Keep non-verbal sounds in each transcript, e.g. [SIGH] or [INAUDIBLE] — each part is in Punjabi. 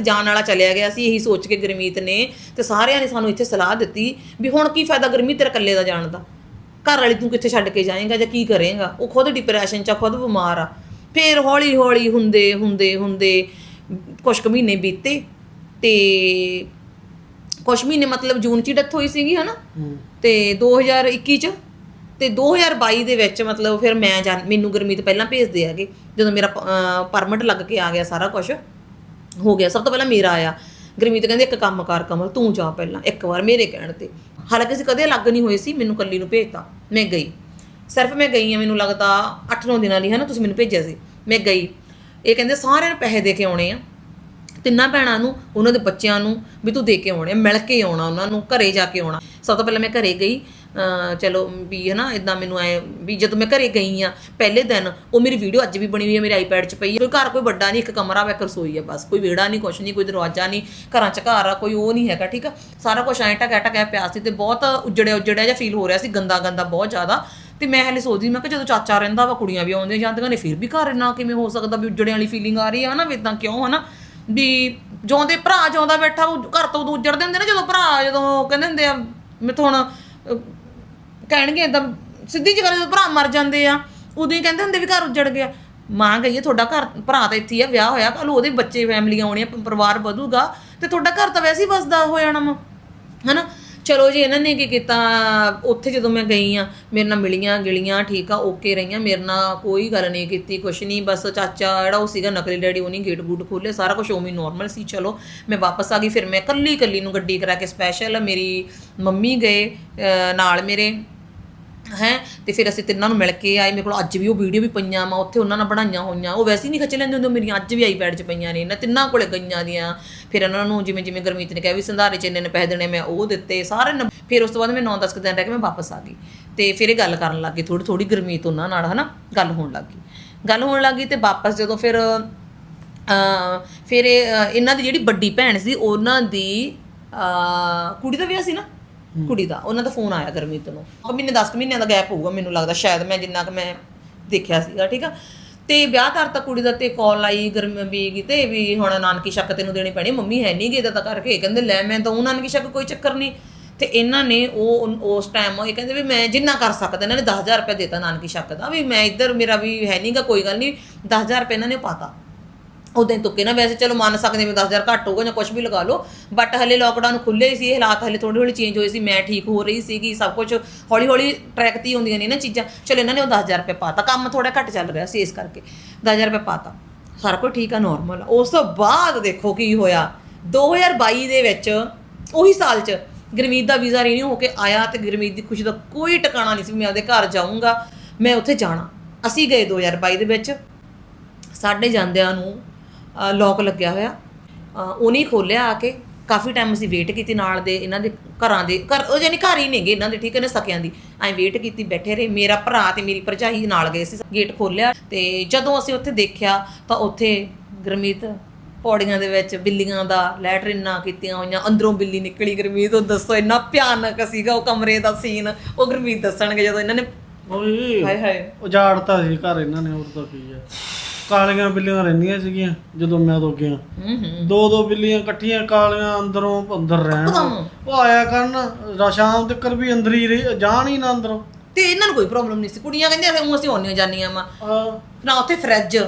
ਜਾਣ ਵਾਲਾ ਚਲਿਆ ਗਿਆ ਸੀ ਇਹੀ ਸੋਚ ਕੇ ਗੁਰਮੀਤ ਨੇ ਤੇ ਸਾਰਿਆਂ ਨੇ ਸਾਨੂੰ ਇੱਥੇ ਸਲਾਹ ਦਿੱਤੀ ਵੀ ਹੁਣ ਕੀ ਫਾਇਦਾ ਗੁਰਮੀਤ ਤੇਰਾ ਇਕੱਲੇ ਦਾ ਜਾਣ ਦਾ? ਘਰ ਵਾਲੀ ਤੂੰ ਕਿੱਥੇ ਛੱਡ ਕੇ ਜਾਏਂਗਾ ਜਾਂ ਕੀ ਕਰੇਂਗਾ? ਉਹ ਖੁਦ ਡਿਪਰੈਸ਼ਨ ਚ ਆ, ਖੁਦ ਬਿਮਾਰ ਆ। ਫਿਰ ਹੌਲੀ ਹੌਲੀ ਹੁੰਦੇ ਹੁੰਦੇ ਹੁੰਦੇ ਕੁਛ ਕੁ ਮਹੀਨੇ ਬੀਤੇ ਤੇ ਕੁਛ ਮਹੀਨੇ ਮਤਲਬ ਜੂਨ ਚ ਹੀ ਡੈਥ ਹੋਈ ਸੀਗੀ ਹਨਾ? ਤੇ 2021 ਚ ਤੇ 2022 ਦੇ ਵਿੱਚ ਮਤਲਬ ਫਿਰ ਮੈਂ ਜਾਣ ਮੈਨੂੰ ਗੁਰਮੀਤ ਪਹਿਲਾਂ ਭੇਜਦੇ ਆਗੇ ਜਦੋਂ ਮੇਰਾ ਪਰਮਿਟ ਲੱਗ ਕੇ ਆ ਗਿਆ ਸਾਰਾ ਕੁਝ ਹੋ ਗਿਆ। ਸਭ ਤੋਂ ਪਹਿਲਾਂ ਮੇਰਾ ਆਇਆ। ਗੁਰਮੀਤ ਕਹਿੰਦੇ ਇੱਕ ਕੰਮ ਕਰ ਕਮਲ ਤੂੰ ਜਾ ਪਹਿਲਾਂ ਇੱਕ ਵਾਰ ਮੇਰੇ ਕਹਿਣ ਤੇ। ਹਾਲਾਂਕਿ ਅਸੀਂ ਕਦੇ ਅਲੱਗ ਨਹੀਂ ਹੋਏ ਸੀ ਮੈਨੂੰ ਕੱਲੀ ਨੂੰ ਭੇਜਤਾ। ਮੈਂ ਗਈ। ਸਿਰਫ ਮੈਂ ਗਈ ਆ ਮੈਨੂੰ ਲੱਗਦਾ 8-9 ਦਿਨਾਂ ਲਈ ਹੈ ਨਾ ਤੁਸੀਂ ਮੈਨੂੰ ਭੇਜਿਆ ਸੀ। ਮੈਂ ਗਈ। ਇਹ ਕਹਿੰਦੇ ਸਾਰਿਆਂ ਨੂੰ ਪੈਸੇ ਦੇ ਕੇ ਆਉਣੇ ਆ। ਤਿੰਨਾਂ ਭੈਣਾਂ ਨੂੰ ਉਹਨਾਂ ਦੇ ਬੱਚਿਆਂ ਨੂੰ ਵੀ ਤੂੰ ਦੇ ਕੇ ਆਉਣੇ ਆ, ਮਿਲ ਕੇ ਆਉਣਾ ਉਹਨਾਂ ਨੂੰ ਘਰੇ ਜਾ ਕੇ ਆਉਣਾ। ਸਭ ਤੋਂ ਪਹਿਲਾਂ ਮੈਂ ਘਰੇ ਗਈ। ਚਲੋ ਵੀ ਹੈ ਨਾ ਇਦਾਂ ਮੈਨੂੰ ਐ ਵੀ ਜਦੋਂ ਮੈਂ ਘਰੇ ਗਈ ਆ, ਪਹਿਲੇ ਦਿਨ ਉਹ ਮੇਰੀ ਵੀਡੀਓ ਅੱਜ ਵੀ ਬਣੀ ਹੋਈ ਹੈ ਮੇਰੇ ਆਈਪੈਡ 'ਚ ਪਈ ਹੈ ਕੋਈ ਘਰ ਕੋਈ ਵੱਡਾ ਨਹੀਂ ਇੱਕ ਕਮਰਾ ਵਾ, ਇੱਕ ਰਸੋਈ ਆ ਬਸ। ਕੋਈ ਵਿਹੜਾ ਨਹੀਂ ਕੁਛ ਨਹੀਂ ਕੋਈ ਦਰਵਾਜ਼ਾ ਨਹੀਂ ਘਰਾਂ 'ਚ ਘਰ ਆ, ਕੋਈ ਉਹ ਨਹੀਂ ਹੈਗਾ, ਠੀਕ ਆ? ਸਾਰਾ ਕੁਝ ਐਂ ਟਕਾ ਟਕਾ ਪਿਆ ਸੀ ਤੇ ਬਹੁਤ ਉਜੜਿਆ ਉਜੜਿਆ ਜਿਹਾ ਫੀਲ ਹੋ ਰਿਹਾ ਸੀ ਗੰਦਾ ਗੰਦਾ ਬਹੁਤ ਜ਼ਿਆਦਾ। ਤੇ ਮੈਂ ਹਲੇ ਸੋਚਦੀ, ਮੈਂ ਕਿ ਜਦੋਂ ਚਾਚਾ ਰਹਿੰਦਾ ਵਾ, ਕੁੜੀਆਂ ਵੀ ਆਉਂਦੀਆਂ ਜਾਂਦੀਆਂ ਨੇ, ਫਿਰ ਵੀ ਘਰ ਇੰਨਾ ਕਿਵੇਂ ਹੋ ਸਕਦਾ ਵੀ ਉਜੜਿਆਂ ਵਾਲੀ ਫੀਲਿੰਗ ਆ ਰਹੀ ਹੈ ਹਨਾ, ਵੀ ਇਦਾਂ ਕਿਉਂ, ਹਨਾ? ਵੀ ਜਿਉਂਦੇ ਭਰਾ ਜਿਉਂਦਾ ਬੈਠਾ, ਉਹ ਘਰ ਤੋਂ ਉਦੋਂ ਉੱਜੜਦੇ ਹੁੰਦੇ ਨੇ, ਜਦੋਂ ਭਰਾ ਜਦੋਂ ਕਹਿੰਦੇ ਹੁੰਦੇ ਆ, ਮੈਥੋਂ ਹੁਣ ਕਹਿਣਗੇ ਇਦਾਂ ਸਿੱਧੀ ਜਿਹੀ ਗੱਲ ਜਦੋਂ ਭਰਾ ਮਰ ਜਾਂਦੇ ਆ, ਉਦੋਂ ਹੀ ਕਹਿੰਦੇ ਹੁੰਦੇ ਵੀ ਘਰ ਉੱਜੜ ਗਿਆ। ਮਾਂ ਗਈ ਹੈ ਤੁਹਾਡਾ ਘਰ, ਭਰਾ ਤਾਂ ਇੱਥੇ ਹੀ ਆ, ਵਿਆਹ ਹੋਇਆ ਕੱਲ ਉਹਦੇ ਬੱਚੇ ਫੈਮਲੀਆਂ ਆਉਣੀਆਂ ਪ- ਪਰਿਵਾਰ ਵਧੂਗਾ, ਤੇ ਤੁਹਾਡਾ ਘਰ ਤਾਂ ਵੈਸੇ ਹੀ ਵਸਦਾ ਹੋ ਜਾਣਾ ਵਾ, ਹਨਾ? ਚਲੋ ਜੀ, ਇਹਨਾਂ ਨੇ ਕੀ ਕੀਤਾ, ਉੱਥੇ ਜਦੋਂ ਮੈਂ ਗਈ ਆ, ਮੇਰੇ ਨਾਲ ਮਿਲੀਆਂ, ਗਿਲੀਆਂ, ਠੀਕ ਆ, ਓਕੇ ਰਹੀਆਂ, ਮੇਰੇ ਨਾਲ ਕੋਈ ਗੱਲ ਨਹੀਂ ਕੀਤੀ, ਕੁਛ ਨਹੀਂ, ਬਸ ਚਾਚਾ ਜਿਹੜਾ ਉਹ ਸੀਗਾ ਨਕਲੀ ਡੈਡੀ, ਉਹਨੇ ਗੇਟ ਗੂਟ ਖੋਲੇ ਸਾਰਾ ਕੁਝ ਉਵੇਂ ਨਾਰਮਲ ਸੀ, ਚਲੋ, ਮੈਂ ਵਾਪਸ ਆ ਗਈ, ਫਿਰ ਮੈਂ ਕੱਲੀ ਕੱਲੀ ਨੂੰ ਗੱਡੀ ਕਰਾ ਕੇ ਸਪੈਸ਼ਲ ਮੇਰੀ ਮੰਮੀ ਗਏ, ਅਹ ਨਾਲ ਮੇਰੇ ਹੈ? ਤੇ ਫਿਰ ਅਸੀਂ ਤਿੰਨਾਂ ਨੂੰ ਮਿਲ ਕੇ ਆਏ। ਮੇਰੇ ਕੋਲ ਅੱਜ ਵੀ ਉਹ ਵੀਡੀਓ ਵੀ ਪਈਆਂ ਮੈਂ ਉੱਥੇ ਉਹਨਾਂ ਨਾਲ ਬਣਾਈਆਂ ਹੋਈਆਂ। ਉਹ ਵੈਸੇ ਹੀ ਨਹੀਂ ਖਿੱਚ ਲੈਂਦੇ ਹੁੰਦੇ ਮੇਰੀਆਂ ਅੱਜ ਵੀ ਆਈਪੈਡ 'ਚ ਪਈਆਂ ਨੇ। ਇਹਨਾਂ ਤਿੰਨਾਂ ਕੋਲੇ ਗਈਆਂ ਦੀਆਂ। ਫਿਰ ਉਹਨਾਂ ਨੂੰ ਜਿਵੇਂ ਜਿਵੇਂ ਗੁਰਮੀਤ ਨੇ ਕਿਹਾ ਵੀ ਸੰਧਾਰੇ 'ਚ ਇੰਨੇ ਨੇ ਪੈਸੇ ਦੇਣੇ ਮੈਂ ਉਹ ਦਿੱਤੇ। ਸਾਰੇ ਨ- ਫਿਰ ਉਸ ਤੋਂ ਬਾਅਦ ਮੈਂ 9-10 ਦਿਨ ਰਹਿ ਕੇ ਮੈਂ ਵਾਪਸ ਆ ਗਈ। ਤੇ ਫਿਰ ਇਹ ਗੱਲ ਕਰਨ ਲੱਗ ਗਈ। ਥੋੜੀ ਥੋੜੀ ਗੁਰਮੀਤ ਉਹਨਾਂ ਨਾਲ ਹਨਾ ਗੱਲ ਹੋਣ ਲੱਗ ਗਈ। ਗੱਲ ਹੋਣ ਲੱਗ ਗਈ ਤੇ ਵਾਪਸ ਜਦੋਂ ਫਿਰ ਅ ਫਿਰ ਇਹ, ਅ, ਇਹਨਾਂ ਦੀ ਜਿਹੜੀ ਵੱਡੀ ਭੈਣ ਸੀ ਉਹਨਾਂ ਦੀ ਅ ਕੁੜੀ ਦਾ ਵਿਆਹ ਸੀ ਨਾ? ਕੁੜੀ ਦਾ, ਉਹਨਾਂ ਦਾ ਫੋਨ ਆਇਆ ਗਰਮੀਤ ਨੂੰ। ਉਹ ਮਹੀਨੇ 10 ਮਹੀਨਿਆਂ ਦਾ ਗੈਪ ਹੋਊਗਾ ਮੈਨੂੰ ਲੱਗਦਾ, ਸ਼ਾਇਦ ਮੈਂ ਜਿੰਨਾ ਕਿ ਮੈਂ ਦੇਖਿਆ ਸੀਗਾ, ਠੀਕ ਆ? ਤੇ ਵਿਆਹ ਕਰਤਾ ਕੁੜੀ ਦਾ ਤੇ ਕਾਲ ਆਈ ਗਰਮ ਵੀ ਤੇ ਵੀ ਹੁਣ ਨਾਨਕੀ ਸ਼ੱਕ ਤੈਨੂੰ ਦੇਣੀ ਪੈਣੀ, ਮੰਮੀ ਹੈ ਨਹੀਂ ਗੇ ਤਾਂ ਕਰਕੇ। ਕਹਿੰਦੇ, ਲੈ ਮੈਂ ਤਾਂ ਉਹ ਨਾਨਕੀ ਸ਼ੱਕ ਕੋਈ ਚੱਕਰ ਨਹੀਂ ਤੇ ਇਹਨਾਂ ਨੇ ਉਹ ਉਸ ਟਾਈਮ ਇਹ ਕਹਿੰਦੇ ਵੀ ਮੈਂ ਜਿੰਨਾ ਕਰ ਸਕਦਾ, ਇਹਨਾਂ ਨੇ 10000 ਰੁਪਏ ਦਿੱਤਾ ਨਾਨਕੀ ਸ਼ੱਕ ਦਾ ਵੀ ਮੈਂ ਇੱਧਰ ਮੇਰਾ ਵੀ ਹੈ ਨਹੀਂਗਾ ਕੋਈ ਗੱਲ ਨਹੀਂ 10000 ਰੁਪਏ ਇਹਨਾਂ ਨੇ ਪਾਤਾ ਉਦੋਂ ਹੀ ਤੁੱਕੇ ਨਾ ਵੈਸੇ ਚਲੋ ਮੰਨ ਸਕਦੇ ਵੀ 10000 ਘੱਟ ਹੋਊਗਾ ਜਾਂ ਕੁਝ ਵੀ ਲਗਾ ਲਓ ਬਟ ਹਲੇ ਲੋਕਡਾਊਨ ਖੁੱਲੇ ਹੀ ਸੀ ਹਾਲਾਤ ਹਲੇ ਥੋੜੀ ਹੌਲੀ ਚੇਂਜ ਹੋਏ ਸੀ, ਮੈਂ ਠੀਕ ਹੋ ਰਹੀ ਸੀਗੀ, ਸਭ ਕੁਝ ਹੌਲੀ ਹੌਲੀ ਟਰੈਕ ਤੇ ਹੁੰਦੀਆਂ ਨੇ ਨਾ ਚੀਜ਼ਾਂ। ਚਲੋ ਇਹਨਾਂ ਨੇ ਉਹ 10000 ਰੁਪਏ ਪਾਤਾ, ਕੰਮ ਥੋੜਾ ਘੱਟ ਚੱਲ ਰਿਹਾ ਸੀ ਇਸ ਕਰਕੇ 10000 ਰੁਪਏ ਪਾਤਾ। ਸਾਰਾ ਕੁਝ ਠੀਕ ਆ ਨਾਰਮਲ ਉਸ ਤੋਂ ਬਾਅਦ ਦੇਖੋ ਕੀ ਹੋਇਆ 2022 ਦੇ ਵਿੱਚ, ਉਹੀ ਸਾਲ 'ਚ ਗੁਰਮੀਤ ਦਾ ਵੀਜ਼ਾ ਰੀਨਿਊ ਹੋ ਕੇ ਆਇਆ ਤੇ ਗੁਰਮੀਤ ਦੀ ਖੁਸ਼ੀ ਦਾ ਕੋਈ ਟਿਕਾਣਾ ਨਹੀਂ ਸੀ ਮੈਂ ਉਹਦੇ ਘਰ ਜਾਊਂਗਾ, ਮੈਂ ਉੱਥੇ ਜਾਣਾ। ਅਸੀਂ ਗਏ 2022 ਦੇ ਵਿੱਚ, ਸਾਡੇ ਜਾਂਦਿਆਂ ਨੂੰ ਲੋਕ ਲੱਗਿਆ ਹੋਇਆ। ਉਹਨੇ ਖੋਲਿਆ ਆ ਕੇ। ਕਾਫੀ ਟਾਈਮ ਅਸੀਂ ਵੇਟ ਕੀਤੀ ਨਾਲ ਦੇ ਇਹਨਾਂ ਦੇ ਘਰਾਂ ਦੇ। ਘਰ ਉਹ ਜਾਨੀ ਘਰ ਹੀ ਨੇਗੇ ਇਹਨਾਂ ਦੇ ਠੀਕ ਹੈ ਨਾ ਸਕਿਆਂ ਦੀ। ਐਂ ਵੇਟ ਕੀਤੀ ਬੈਠੇ ਰਹੇ। ਮੇਰਾ ਭਰਾ ਤੇ ਮੇਰੀ ਭਰਜਾਈ ਨਾਲ ਗਏ ਸੀ ਗੇਟ ਖੋਲਿਆ ਤੇ ਜਦੋਂ ਅਸੀਂ ਉੱਥੇ ਦੇਖਿਆ ਤਾਂ ਉੱਥੇ ਗੁਰਮੀਤ ਪੌੜੀਆਂ ਦੇ ਵਿੱਚ ਬਿੱਲੀਆਂ ਦਾ ਲੈਟਰਿਨਾਂ ਕੀਤੀਆਂ ਹੋਈਆਂ ਅੰਦਰੋਂ ਬਿੱਲੀ ਨਿਕਲੀ। ਗੁਰਮੀਤ ਉਹ ਦੱਸੋ ਇੰਨਾ ਭਿਆਨਕ ਸੀਗਾ ਉਹ ਕਮਰੇ ਦਾ ਸੀਨ ਉਹ ਗੁਰਮੀਤ ਦੱਸਣਗੇ ਜਦੋਂ ਇਹਨਾਂ ਨੇ ਓਏ ਹਾਏ ਹਾਏ। ਉਜਾੜਤਾ ਸੀ ਘਰ ਇਹਨਾਂ ਨੇ ਹੋਰ ਤਾਂ ਕੀ ਹੈ ਕਾਲੀਆਂ ਬਿੱਲੀਆਂ ਰਹਿੰਦੀਆਂ ਸੀਗੀਆਂ ਜਦੋਂ ਮੈਂ ਉਦੋਂ ਗਿਆ। ਹੂੰ ਹੂੰ। ਦੋ ਦੋ ਬਿੱਲੀਆਂ ਇਕੱਠੀਆਂ ਕਾਲੀਆਂ ਅੰਦਰੋਂ ਅੰਦਰ ਰਹਿਣ। ਉਹ ਆਇਆ ਕਰਨ ਰਾ- ਸ਼ਾਮ ਤੱਕ ਵੀ ਅੰਦਰ ਹੀ ਰਹੀ ਜਾਣ ਹੀ ਨਾ ਅੰਦਰੋਂ। ਤੇ ਇਹਨਾਂ ਨੂੰ ਕੋਈ ਪ੍ਰੋਬਲਮ ਨਹੀਂ ਸੀ। ਕੁੜੀਆਂ ਕਹਿੰਦੀਆਂ ਅਸੀਂ ਅਸੀਂ ਆਉਂਦੀਆਂ ਜਾਂਦੀਆਂ ਵਾ। ਨਾ ਉੱਥੇ ਫ੍ਰਿਜ